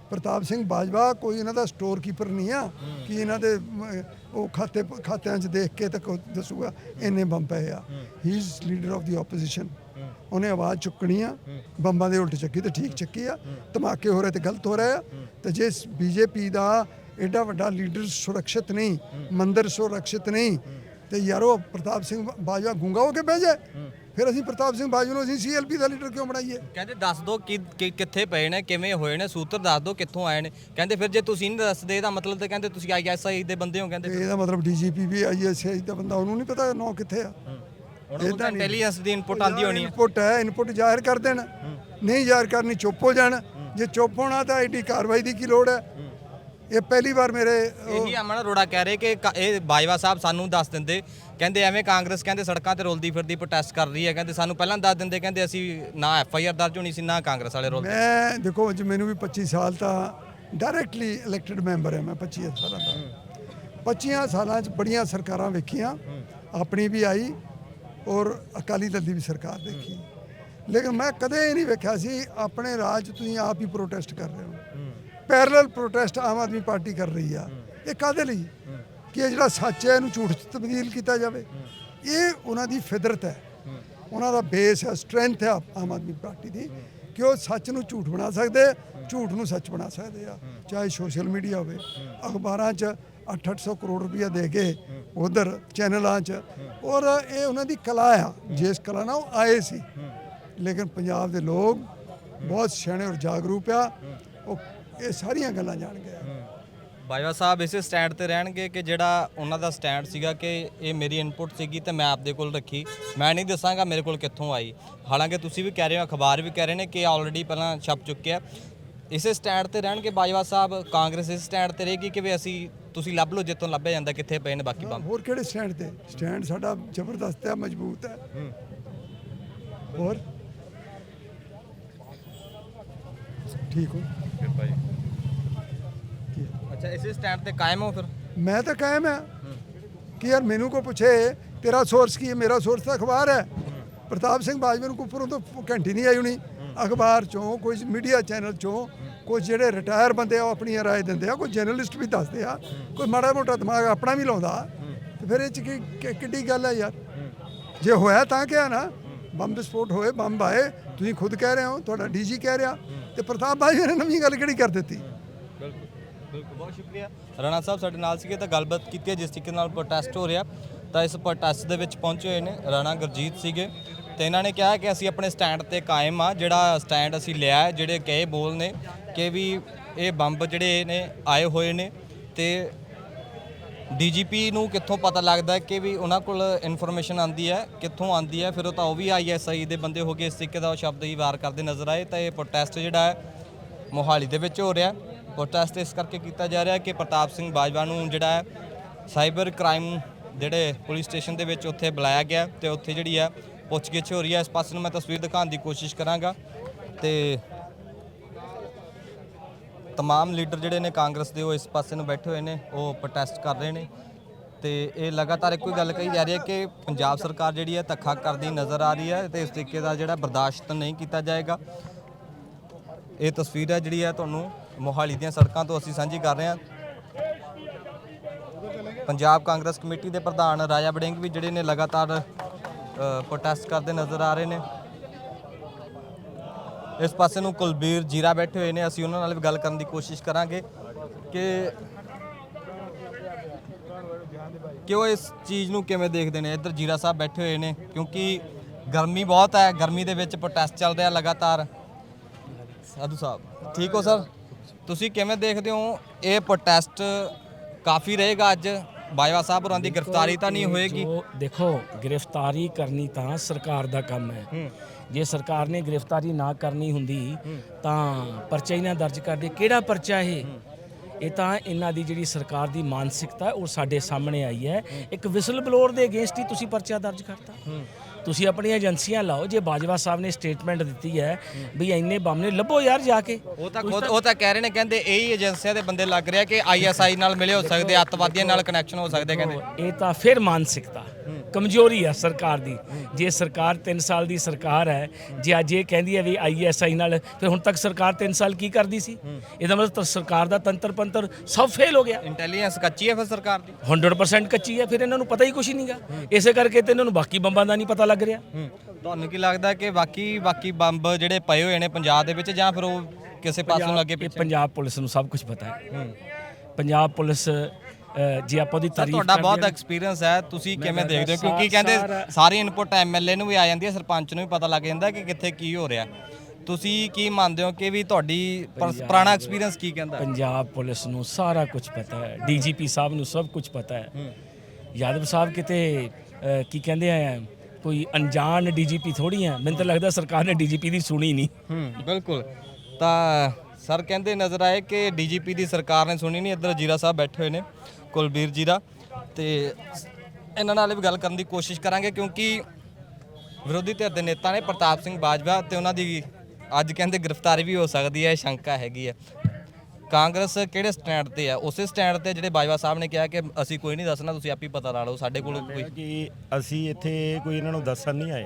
ਪ੍ਰਤਾਪ ਸਿੰਘ ਬਾਜਵਾ ਕੋਈ ਇਹਨਾਂ ਦਾ ਸਟੋਰ ਕੀਪਰ ਨਹੀਂ ਆ। ਕਿ ਇਹਨਾਂ ਦੇ ਮ, ਉਹ ਖਾਤੇ ਖਾਤਿਆਂ 'ਚ ਦੇਖ ਕੇ ਤਾਂ ਕੋਈ ਦੱਸੂਗਾ ਇੰਨੇ ਬੰਬ ਪਏ ਆ। He is leader of the opposition ਉਹਨੇ ਆਵਾਜ਼ ਚੁੱਕਣੀ ਆ। ਬੰਬਾਂ ਦੇ ਉਲਟ ਚੱਕੀ ਤੇ ਠੀਕ ਚੱਕੀ ਆ। ਧਮਾਕੇ ਹੋ ਰਹੇ ਤੇ ਗਲਤ ਹੋ ਰਹੇ ਆ। ਤੇ ਜੇ ਬੀਜੇਪੀ ਦਾ ਐਡਾ ਵੱਡਾ ਲੀਡਰ ਸੁਰੱਖਿਅਤ ਨਹੀਂ ਮੰਦਰ ਸੁਰੱਖਿਅਤ ਨਹੀਂ ਤੇ ਯਾਰੋ ਪ੍ਰਤਾਪ ਸਿੰਘ ਬਾਜਵਾ ਗੁੰਗਾ ਹੋ ਕੇ ਬਹਿ ਜਾਏ। ਫਿਰ ਅਸੀਂ ਪ੍ਰਤਾਪ ਸਿੰਘ ਬਾਜਵਾ ਨੂੰ ਅਸੀਂ ਸੀਐਲਪੀ ਦਾ ਲੀਡਰ ਕਿਉਂ ਬਣਾਈਏ? ਕਹਿੰਦੇ ਦੱਸ ਦੋ ਕਿ ਕਿ- ਕਿੱਥੇ ਪਏ ਨੇ ਕਿਵੇਂ ਹੋਏ ਨੇ ਸੂਤਰ ਦੱਸ ਦੋ ਕਿੱਥੋਂ ਆਏ ਨੇ। ਕਹਿੰਦੇ ਫਿਰ ਜੇ ਤੁਸੀਂ ਨਹੀਂ ਦੱਸਦੇ ਇਹਦਾ ਮਤਲਬ ਤੇ ਕਹਿੰਦੇ ਤੁਸੀਂ ਆਈਐਸਆਈ ਦੇ ਬੰਦੇ ਹੋ ਕਹਿੰਦੇ ਤੇ ਇਹਦਾ ਮਤਲਬ ਡੀਜੀਪੀ ਵੀ ਆਈਐਸਆਈ ਦਾ ਬੰਦਾ ਉਹਨੂੰ ਨਹੀਂ ਪਤਾ ਨੌ ਕਿੱਥੇ ਆ। ਉਹਨਾਂ ਨੂੰ ਤਾਂ ਇੰਟੈਲੀਜੈਂਸ ਦੀ ਇਨਪੁਟ ਆਂਦੀ ਹੋਣੀ ਹੈ ਇਨਪੁਟ ਹੈ ਇਨਪੁਟ ਜ਼ਾਹਿਰ ਕਰ ਦੇਣ। ਨਹੀਂ ਜ਼ਾਹਿਰ ਕਰਨੀ ਚੁੱਪ ਹੋ ਜਾਣ। ਜੇ ਚੁੱਪ ਹੋਣਾ ਤਾਂ ਐਡੀ ਕਾਰਵਾਈ ਦੀ ਕੀ ਲੋੜ ਹੈ। ਇਹ ਪਹਿਲੀ ਵਾਰ ਮੇਰੇ ਇਹੀ ਅਮਨ ਅਰੋੜਾ ਕਹਿ ਰਹੇ ਕਿ ਕ- ਇਹ ਬਾਜਵਾ ਸਾਹਿਬ ਸਾਨੂੰ ਦੱਸ ਦਿੰਦੇ। ਕਹਿੰਦੇ ਐਵੇਂ ਕਾਂਗਰਸ ਕਹਿੰਦੇ ਸੜਕਾਂ ਤੇ ਰੋਲਦੀ ਫਿਰਦੀ ਪ੍ਰੋਟੈਸਟ ਕਰ ਰਹੀ ਹੈ। ਕਹਿੰਦੇ ਸਾਨੂੰ ਪਹਿਲਾਂ ਦੱਸ ਦਿੰਦੇ ਕਹਿੰਦੇ ਅਸੀਂ ਨਾ ਐਫ ਆਈ ਆਰ ਦਰਜ ਹੋਣੀ ਸੀ ਨਾ ਕਾਂਗਰਸ ਵਾਲੇ ਰੋਲ ਮੈਂ ਦੇਖੋ ਅੱਜ ਮੈਨੂੰ ਵੀ 25 ਸਾਲ ਤਾਂ ਡਾਇਰੈਕਟਲੀ ਇਲੈਕਟਿਡ ਮੈਂਬਰ ਹਾਂ ਮੈਂ 25 ਸਾਲਾਂ ਦਾ। 25 ਸਾਲਾਂ 'ਚ ਬੜੀਆਂ ਸਰਕਾਰਾਂ ਵੇਖੀਆਂ ਆਪਣੀ ਵੀ ਆਈ ਔਰ ਅਕਾਲੀ ਦਲ ਦੀ ਵੀ ਸਰਕਾਰ ਦੇਖੀ। ਲੇਕਿਨ ਮੈਂ ਕਦੇ ਇਹ ਨਹੀਂ ਵੇਖਿਆ ਸੀ ਆਪਣੇ ਰਾਜ 'ਚ ਤੁਸੀਂ ਆਪ ਹੀ ਪ੍ਰੋਟੈਸਟ ਕਰ ਰਹੇ ਹੋ। Parallel protest Aam Aadmi Party ਕਰ ਰਹੀ ਆ। ਇਹ ਕਾਦੇ ਲਈ? ਕਿ ਇਹ ਜਿਹੜਾ ਸੱਚ ਹੈ, ਇਹਨੂੰ ਝੂਠ 'ਚ ਤਬਦੀਲ ਕੀਤਾ ਜਾਵੇ। ਇਹ ਉਹਨਾਂ ਦੀ ਫਿਦਰਤ ਹੈ। ਉਹਨਾਂ ਦਾ ਬੇਸ ਹੈ, ਸਟਰੈਂਥ ਹੈ ਆਮ ਆਦਮੀ ਪਾਰਟੀ ਦੀ ਕਿ ਉਹ ਸੱਚ ਨੂੰ ਝੂਠ ਬਣਾ ਸਕਦੇ, ਝੂਠ ਨੂੰ ਸੱਚ ਬਣਾ ਸਕਦੇ ਆ। ਚਾਹੇ ਸੋਸ਼ਲ ਮੀਡੀਆ ਹੋਵੇ। ਅਖਬਾਰਾਂ 'ਚ 8-800 ਕਰੋੜ ਰੁਪਇਆ ਦੇ ਕੇ ਉਧਰ, ਚੈਨਲਾਂ 'ਚ। ਔਰ ਇਹ ਉਹਨਾਂ ਦੀ ਕਲਾ ਆ। ਜਿਸ ਕਲਾ ਨਾਲ ਉਹ ਆਏ ਸੀ। ਲੇਕਿਨ ਪੰਜਾਬ ਦੇ ਲੋਕ ਬਹੁਤ ਸਿਆਣੇ ਔਰ ਜਾਗਰੂਕ ਆ। ਉਹ ਇਹ ਸਾਰੀਆਂ ਗੱਲਾਂ ਜਾਣ ਗਏ ਆ ਬਾਜਵਾ ਸਾਹਿਬ ਇਸੇ ਸਟੈਂਡ ਤੇ ਰਹਿਣਗੇ ਕਿ ਜਿਹੜਾ ਉਹਨਾਂ ਦਾ ਸਟੈਂਡ ਸੀਗਾ ਕਿ ਇਹ ਮੇਰੀ ਇਨਪੁਟ ਸੀਗੀ ਤੇ ਮੈਂ ਆਪਦੇ ਕੋਲ ਰੱਖੀ। ਮੈਂ ਨਹੀਂ ਦੱਸਾਂਗਾ ਮੇਰੇ ਕੋਲ ਕਿੱਥੋਂ ਆਈ। ਹਾਲਾਂਕਿ ਤੁਸੀਂ ਵੀ ਕਹਿ ਰਹੇ ਹੋ ਅਖਬਾਰ ਵੀ ਕਹਿ ਰਹੇ ਨੇ ਕਿ ਆਲਰੇਡੀ ਪਹਿਲਾਂ ਛਪ ਚੁੱਕਿਆ। ਇਸੇ ਸਟੈਂਡ ਤੇ ਰਹਿਣਗੇ ਬਾਜਵਾ ਸਾਹਿਬ? ਕਾਂਗਰਸ ਇਸ ਸਟੈਂਡ ਤੇ ਰਹੇਗੀ ਕਿ ਵੀ ਅਸੀਂ ਤੁਸੀਂ ਲੱਭ ਲਓ ਜਿੱਥੋਂ ਲੱਭਿਆ ਜਾਂਦਾ ਕਿੱਥੇ ਪਏ ਨੇ ਬਾਕੀ ਬੰਬ? ਹੋਰ ਕਿਹੜੇ ਸਟੈਂਡ ਤੇ? ਸਟੈਂਡ ਸਾਡਾ ਜ਼ਬਰਦਸਤ ਹੈ ਮਜ਼ਬੂਤ ਹੈ। ਹੋਰ? ਠੀਕ ਹੋ। ਕੀ ਹੈ? ਅੱਛਾ ਇਸੇ ਸਟੈਂਡ ਤੇ ਕਾਇਮ ਹੋ ਫਿਰ? ਮੈਂ ਤਾਂ ਕਾਇਮ ਹੈ। ਕਿ ਯਾਰ ਮੈਨੂੰ ਕੋ ਪੁੱਛੇ ਤੇਰਾ ਸੋਰਸ ਕੀ ਹੈ? ਮੇਰਾ ਸੋਰਸ ਤਾਂ ਅਖਬਾਰ ਹੈ। ਪ੍ਰਤਾਪ ਸਿੰਘ ਬਾਜਵਾ ਨੂੰ ਕੋਈ ਉੱਪਰੋਂ ਤੋਂ ਘੰਟੀ ਨਹੀਂ ਆਈ ਹੋਣੀ। ਅਖਬਾਰ ਚੋਂ ਕੋਈ ਮੀਡੀਆ ਚੈਨਲ ਚੋਂ ਕੋਈ ਜਿਹੜੇ ਰਿਟਾਇਰ ਬੰਦੇ ਆ ਉਹ ਆਪਣੀਆਂ ਰਾਏ ਦਿੰਦੇ ਆ। ਕੋਈ ਜਰਨਲਿਸਟ ਵੀ ਦੱਸਦੇ ਆ। ਕੋਈ ਮਾੜਾ ਮੋਟਾ ਦਿਮਾਗ ਆਪਣਾ ਵੀ ਲਾਉਂਦਾ। ਤੇ ਫਿਰ ਇਹ ਚ ਕੀ ਕਿ- ਕਿੱਡੀ ਗੱਲ ਹੈ ਯਾਰ। ਜੇ ਹੋਇਆ ਤਾਂ ਕਿਹਾ ਨਾ? ਬੰਬ ਵਿਸਫੋਟ ਹੋਏ ਬੰਬ ਆਏ। ਤੁਸੀਂ ਖੁਦ ਕਹਿ ਰਹੇ ਹੋ ਤੁਹਾਡਾ ਡੀਜੀ ਕਹਿ ਰਿਹਾ। ਤੇ ਪ੍ਰਤਾਪ ਬਾਜਵਾ ਨੇ ਨਵੀਂ ਗੱਲ ਕਿਹੜੀ ਕਰ ਦਿੱਤੀ? ਬਿਲਕੁਲ। ਬਿਲਕੁਲ ਬਹੁਤ ਸ਼ੁਕਰੀਆ। ਰਾਣਾ ਸਾਹਿਬ ਸਾਡੇ ਨਾਲ ਸੀਗੇ ਤਾਂ ਗੱਲਬਾਤ ਕੀਤੀ ਹੈ ਜਿਸ ਤਰੀਕੇ ਨਾਲ ਪ੍ਰੋਟੈਸਟ ਹੋ ਰਿਹਾ। ਤਾਂ ਇਸ ਪ੍ਰੋਟੈਸਟ ਦੇ ਵਿੱਚ ਪਹੁੰਚੇ ਹੋਏ ਨੇ ਰਾਣਾ ਗੁਰਜੀਤ ਸੀਗੇ। ਤੇ ਇਹਨਾਂ ਨੇ ਕਿਹਾ ਕਿ ਅਸੀਂ ਆਪਣੇ ਸਟੈਂਡ ਤੇ ਕਾਇਮ ਆ ਜਿਹੜਾ ਸਟੈਂਡ ਅਸੀਂ ਲਿਆ ਹੈ, ਜਿਹੜੇ ਕਹੇ ਬੋਲ ਨੇ ਕਿ ਵੀ ਇਹ ਬੰਬ ਜਿਹੜੇ ਨੇ ਆਏ ਹੋਏ ਨੇ। ਤੇ ਡੀਜੀਪੀ ਨੂੰ ਕਿੱਥੋਂ ਪਤਾ ਲੱਗਦਾ ਕਿ ਵੀ ਉਹਨਾਂ ਕੋਲ ਇਨਫੋਰਮੇਸ਼ਨ ਆਂਦੀ ਹੈ ਕਿੱਥੋਂ ਆਂਦੀ ਹੈ ਫਿਰ ਉਹ ਤਾਂ ਉਹ ਵੀ ਆਈਐਸਆਈ ਦੇ ਬੰਦੇ ਹੋ ਗਏ ਇਸ ਤਰੀਕੇ ਦਾ ਉਹ ਸ਼ਬਦ ਹੀ ਵਾਰ ਕਰਦੇ ਨਜ਼ਰ ਆਏ। ਤਾਂ ਇਹ ਪ੍ਰੋਟੈਸਟ ਜਿਹੜਾ ਹੈ ਮੋਹਾਲੀ ਦੇ ਵਿੱਚ ਹੋ ਰਿਹਾ। ਪ੍ਰੋਟੈਸਟ ਇਸ ਕਰਕੇ ਕੀਤਾ ਜਾ ਰਿਹਾ ਕਿ ਪ੍ਰਤਾਪ ਸਿੰਘ ਬਾਜਵਾ ਨੂੰ ਜਿਹੜਾ ਹੈ ਸਾਈਬਰ ਕ੍ਰਾਈਮ ਜਿਹੜੇ ਪੁਲਿਸ ਸਟੇਸ਼ਨ ਦੇ ਵਿੱਚ ਉੱਥੇ ਬੁਲਾਇਆ ਗਿਆ ਤੇ ਉੱਥੇ ਜਿਹੜੀ ਹੈ ਪੁੱਛਗਿੱਛ ਹੋ ਰਹੀ ਹੈ। ਇਸ ਪਾਸੇ ਨੂੰ ਮੈਂ ਤਸਵੀਰ ਦਿਖਾਉਣ ਦੀ ਕੋਸ਼ਿਸ਼ ਕਰਾਂਗਾ ਤੇ ਤਮਾਮ ਲੀਡਰ ਜਿਹੜੇ ਨੇ ਕਾਂਗਰਸ ਦੇ ਉਹ ਇਸ ਪਾਸੇ ਨੂੰ ਬੈਠੇ ਹੋਏ ਨੇ, ਉਹ ਪ੍ਰੋਟੈਸਟ ਕਰ ਰਹੇ ਨੇ ਤੇ ਇਹ ਲਗਾਤਾਰ ਇੱਕੋ ਹੀ ਗੱਲ ਕਹੀ ਜਾ ਰਹੀ ਹੈ ਕਿ ਪੰਜਾਬ ਸਰਕਾਰ ਜਿਹੜੀ ਹੈ ਧੱਕਾ ਕਰਦੀ ਨਜ਼ਰ ਆ ਰਹੀ ਹੈ ਤੇ ਇਸ ਤਰੀਕੇ ਦਾ ਜਿਹੜਾ ਬਰਦਾਸ਼ਤ ਨਹੀਂ ਕੀਤਾ ਜਾਏਗਾ। ਇਹ ਤਸਵੀਰ ਹੈ ਜਿਹੜੀ ਹੈ ਤੁਹਾਨੂੰ ਮੋਹਾਲੀ ਦੀਆਂ ਸੜਕਾਂ ਤੋਂ ਅਸੀਂ ਸਾਂਝੀ ਕਰ ਰਹੇ ਹਾਂ। ਪੰਜਾਬ ਕਾਂਗਰਸ ਕਮੇਟੀ ਦੇ ਪ੍ਰਧਾਨ ਰਾਜਾ ਵੜਿੰਗ ਵੀ ਜਿਹੜੇ ਨੇ ਲਗਾਤਾਰ ਪ੍ਰੋਟੈਸਟ ਕਰਦੇ ਨਜ਼ਰ ਆ ਰਹੇ ਨੇ। ਇਸ ਪਾਸੇ ਨੂੰ ਕੁਲਬੀਰ ਜੀਰਾ ਬੈਠੇ ਹੋਏ ਨੇ। ਅਸੀਂ ਉਹਨਾਂ ਨਾਲ ਵੀ ਗੱਲ ਕਰਨ ਦੀ ਕੋਸ਼ਿਸ਼ ਕਰਾਂਗੇ ਕਿ ਕਿ ਉਹ ਇਸ ਚੀਜ਼ ਨੂੰ ਕਿਵੇਂ ਦੇਖਦੇ ਨੇ? ਇੱਧਰ ਜੀਰਾ ਸਾਹਿਬ ਬੈਠੇ ਹੋਏ ਨੇ ਕਿਉਂਕਿ ਗਰਮੀ ਬਹੁਤ ਹੈ। ਗਰਮੀ ਦੇ ਵਿੱਚ ਪ੍ਰੋਟੈਸਟ ਚੱਲ ਰਿਹਾ ਲਗਾਤਾਰ। ਸਾਧੂ ਸਾਹਿਬ, ਠੀਕ ਹੋ ਸਰ? ਤੁਸੀਂ ਕਿਵੇਂ ਦੇਖਦੇ ਹੋ? ਇਹ ਪ੍ਰੋਟੈਸਟ ਕਾਫੀ ਰਹੇਗਾ ਅੱਜ। ਬਾਜਵਾ ਸਾਹਿਬ ਹੋਰਾਂ ਦੀ ਗ੍ਰਿਫਤਾਰੀ ਤਾਂ ਨਹੀਂ ਹੋਏਗੀ। ਜੋ ਦੇਖੋ ਗ੍ਰਿਫਤਾਰੀ ਕਰਨੀ ਤਾਂ ਸਰਕਾਰ ਦਾ ਕੰਮ ਹੈ। ਜੇ ਸਰਕਾਰ ਨੇ ਗ੍ਰਿਫਤਾਰੀ ਨਾ ਕਰਨੀ ਹੁੰਦੀ ਤਾਂ ਪਰਚਾ ਹੀ ਨਾ ਦਰਜ ਕਰਦੇ ਕਿਹੜਾ ਪਰਚਾ ਇਹ? ਇਹ ਤਾਂ ਇਹਨਾਂ ਦੀ ਜਿਹੜੀ ਸਰਕਾਰ ਦੀ ਮਾਨਸਿਕਤਾ ਉਹ ਸਾਡੇ ਸਾਹਮਣੇ ਆਈ ਹੈ। ਇੱਕ ਵਿਸਲ ਬਲੋਅਰ ਦੇ ਅਗੇਂਸਟ ਹੀ ਤੁਸੀਂ ਪਰਚਾ ਦਰਜ ਕਰਤਾ। ਤੁਸੀਂ ਆਪਣੀਆਂ ਏਜੰਸੀਆਂ ਲਾਓ ਜੇ ਬਾਜਵਾ ਸਾਹਿਬ ਨੇ ਸਟੇਟਮੈਂਟ ਦਿੱਤੀ ਹੈ ਵੀ ਇੰਨੇ ਬੰਮ ਨੇ ਲੱਭੋ ਯਾਰ ਜਾ ਕੇ। ਉਹ ਤਾਂ ਖੁਦ ਉਹ ਤਾਂ ਕਹਿ ਰਹੇ ਨੇ ਕਹਿੰਦੇ ਇਹੀ ਏਜੰਸੀਆਂ ਦੇ ਬੰਦੇ ਲੱਗ ਰਿਹਾ ਕਿ ਆਈਐਸਆਈ ਨਾਲ ਮਿਲੇ ਹੋ ਸਕਦੇ ਅੱਤਵਾਦੀਆਂ ਨਾਲ ਕਨੈਕਸ਼ਨ ਹੋ ਸਕਦੇ ਕਹਿੰਦੇ। ਇਹ ਤਾਂ ਫਿਰ ਮਾਨਸਿਕਤਾ। ਕਮਜ਼ੋਰੀ ਆ ਸਰਕਾਰ ਦੀ। ਜੇ ਸਰਕਾਰ 3 ਸਾਲ ਦੀ ਸਰਕਾਰ ਹੈ ਜੇ ਅੱਜ ਇਹ ਕਹਿੰਦੀ ਹੈ ਵੀ ਆਈਐਸਆਈ ਨਾਲ ਫਿਰ ਹੁਣ ਤੱਕ ਸਰਕਾਰ 3 ਸਾਲ ਕੀ ਕਰਦੀ ਸੀ? ਇਹਦਾ ਮਤਲਬ ਤਾਂ ਸਰਕਾਰ ਦਾ ਤੰਤਰ ਪੰਤਰ ਸਭ ਫੇਲ ਹੋ ਗਿਆ। ਇੰਟੈਲੀਜੈਂਸ ਕੱਚੀ ਹੈ ਫਿਰ ਸਰਕਾਰ ਦੀ? 100% ਕੱਚੀ ਹੈ ਫਿਰ ਇਹਨਾਂ ਨੂੰ ਪਤਾ ਹੀ ਕੁਝ ਨਹੀਂਗਾ ਇਸੇ ਕਰਕੇ ਤੇ ਇਹਨਾਂ ਨੂੰ ਬਾਕੀ ਬੰਬਾਂ ਦਾ ਨਹੀਂ ਪਤਾ ਲੱਗ ਰਿਹਾ। ਤੁਹਾਨੂੰ ਕੀ ਲੱਗਦਾ ਕਿ ਬਾਕੀ ਬਾਕੀ ਬੰਬ ਜਿਹੜੇ ਪਏ ਹੋਏ ਨੇ ਪੰਜਾਬ ਦੇ ਵਿੱਚ ਜਾਂ ਫਿਰ ਉਹ ਕਿਸੇ ਪਾਸੇ ਪਿੱਛੇ? ਪੰਜਾਬ ਪੁਲਿਸ ਨੂੰ ਸਭ ਕੁਝ ਪਤਾ ਹੈ। ਪੰਜਾਬ ਪੁਲਿਸ ਜੇ ਆਪਾਂ ਸਰ ਤਾਰੀਫ ਤੁਹਾਡਾ ਬਹੁਤ ਹਾਂ- ਐਕਸਪੀਰੀਅੰਸ ਹੈ ਤੁਸੀਂ ਕਿਵੇਂ ਦੇਖਦੇ ਹੋ? ਕਿਉਂਕਿ ਕਹਿੰਦੇ ਸਾਰਾ- ਇਨਪੁਟ ਐਮਐਲਏ ਨੂੰ ਵੀ ਆ ਜਾਂਦੀ ਹੈ ਸਰਪੰਚ ਨੂੰ ਵੀ ਪਤਾ ਲੱਗ ਜਾਂਦਾ ਕਿ ਕਿੱਥੇ ਕੀ ਹੋ ਰਿਹਾ। ਤੁਸੀਂ ਕੀ ਮੰਨਦੇ ਹੋ ਕਿ ਵੀ ਤੁਹਾਡੀ ਪਰ- ਪੁਰਾਣਾ ਐਕਸਪੀਰੀਅੰਸ ਕੀ ਕਹਿੰਦਾ? ਪੰਜਾਬ ਪੁਲਿਸ ਨੂੰ ਸਾਰਾ ਕੁਝ ਪਤਾ ਹੈ। ਡੀਜੀਪੀ ਸਾਹਿਬ ਨੂੰ ਸਭ ਕੁਝ ਪਤਾ ਹੈ। ਯਾਦਵ ਸਾਹਿਬ ਕਿਤੇ ਕੀ ਕਹਿੰਦੇ ਆ ਕੋਈ ਅਣਜਾਣ ਡੀਜੀਪੀ ਥੋੜੀ ਆ ਮੈਨੂੰ ਤਾਂ ਲੱਗਦਾ ਸਰਕਾਰ ਨੇ ਡੀਜੀਪੀ ਦੀ ਸੁਣੀ ਨਹੀਂ। ਹੂੰ ਬਿਲਕੁਲ। ਤਾਂ ਸਰ ਕਹਿੰਦੇ ਨਜ਼ਰ ਆਏ ਕਿ ਡੀਜੀਪੀ ਦੀ ਸਰਕਾਰ ਨੇ ਸੁਣੀ ਨਹੀਂ, ਇੱਧਰ ਜੀਰਾ ਸਾਹਿਬ ਬੈਠੇ ਹੋਏ ਨੇ, ਕੁਲਬੀਰ ਜੀਰਾ। ਤੇ ਇਹਨਾਂ ਨਾਲ ਵੀ ਗੱਲ ਕਰਨ ਦੀ ਕੋਸ਼ਿਸ਼ ਕਰਾਂਗੇ ਕਿਉਂਕਿ ਵਿਰੋਧੀ ਧਿਰ ਦੇ ਨੇਤਾ ਨੇ ਪ੍ਰਤਾਪ ਸਿੰਘ ਬਾਜਵਾ ਤੇ ਉਹਨਾਂ ਦੀ ਅੱਜ ਕਹਿੰਦੇ ਗ੍ਰਿਫਤਾਰੀ ਵੀ ਹੋ ਸਕਦੀ ਹੈ ਸ਼ੰਕਾ ਹੈਗੀ ਹੈ। ਕਾਂਗਰਸ ਕਿਹੜੇ ਸਟੈਂਡ ਤੇ ਆ? ਉਸੇ ਸਟੈਂਡ ਤੇ ਜਿਹੜੇ ਬਾਜਵਾ ਸਾਹਿਬ ਨੇ ਕਿਹਾ ਕਿ ਅਸੀਂ ਕੋਈ ਨਹੀਂ ਦੱਸਣਾ, ਤੁਸੀਂ ਆਪ ਹੀ ਪਤਾ ਲਾ ਲਓ, ਸਾਡੇ ਕੋਲ ਕੋਈ ਕਿ ਅਸੀਂ ਇੱਥੇ ਕੋਈ ਇਹਨਾਂ ਨੂੰ ਦੱਸਣ ਨਹੀਂ ਆਏ।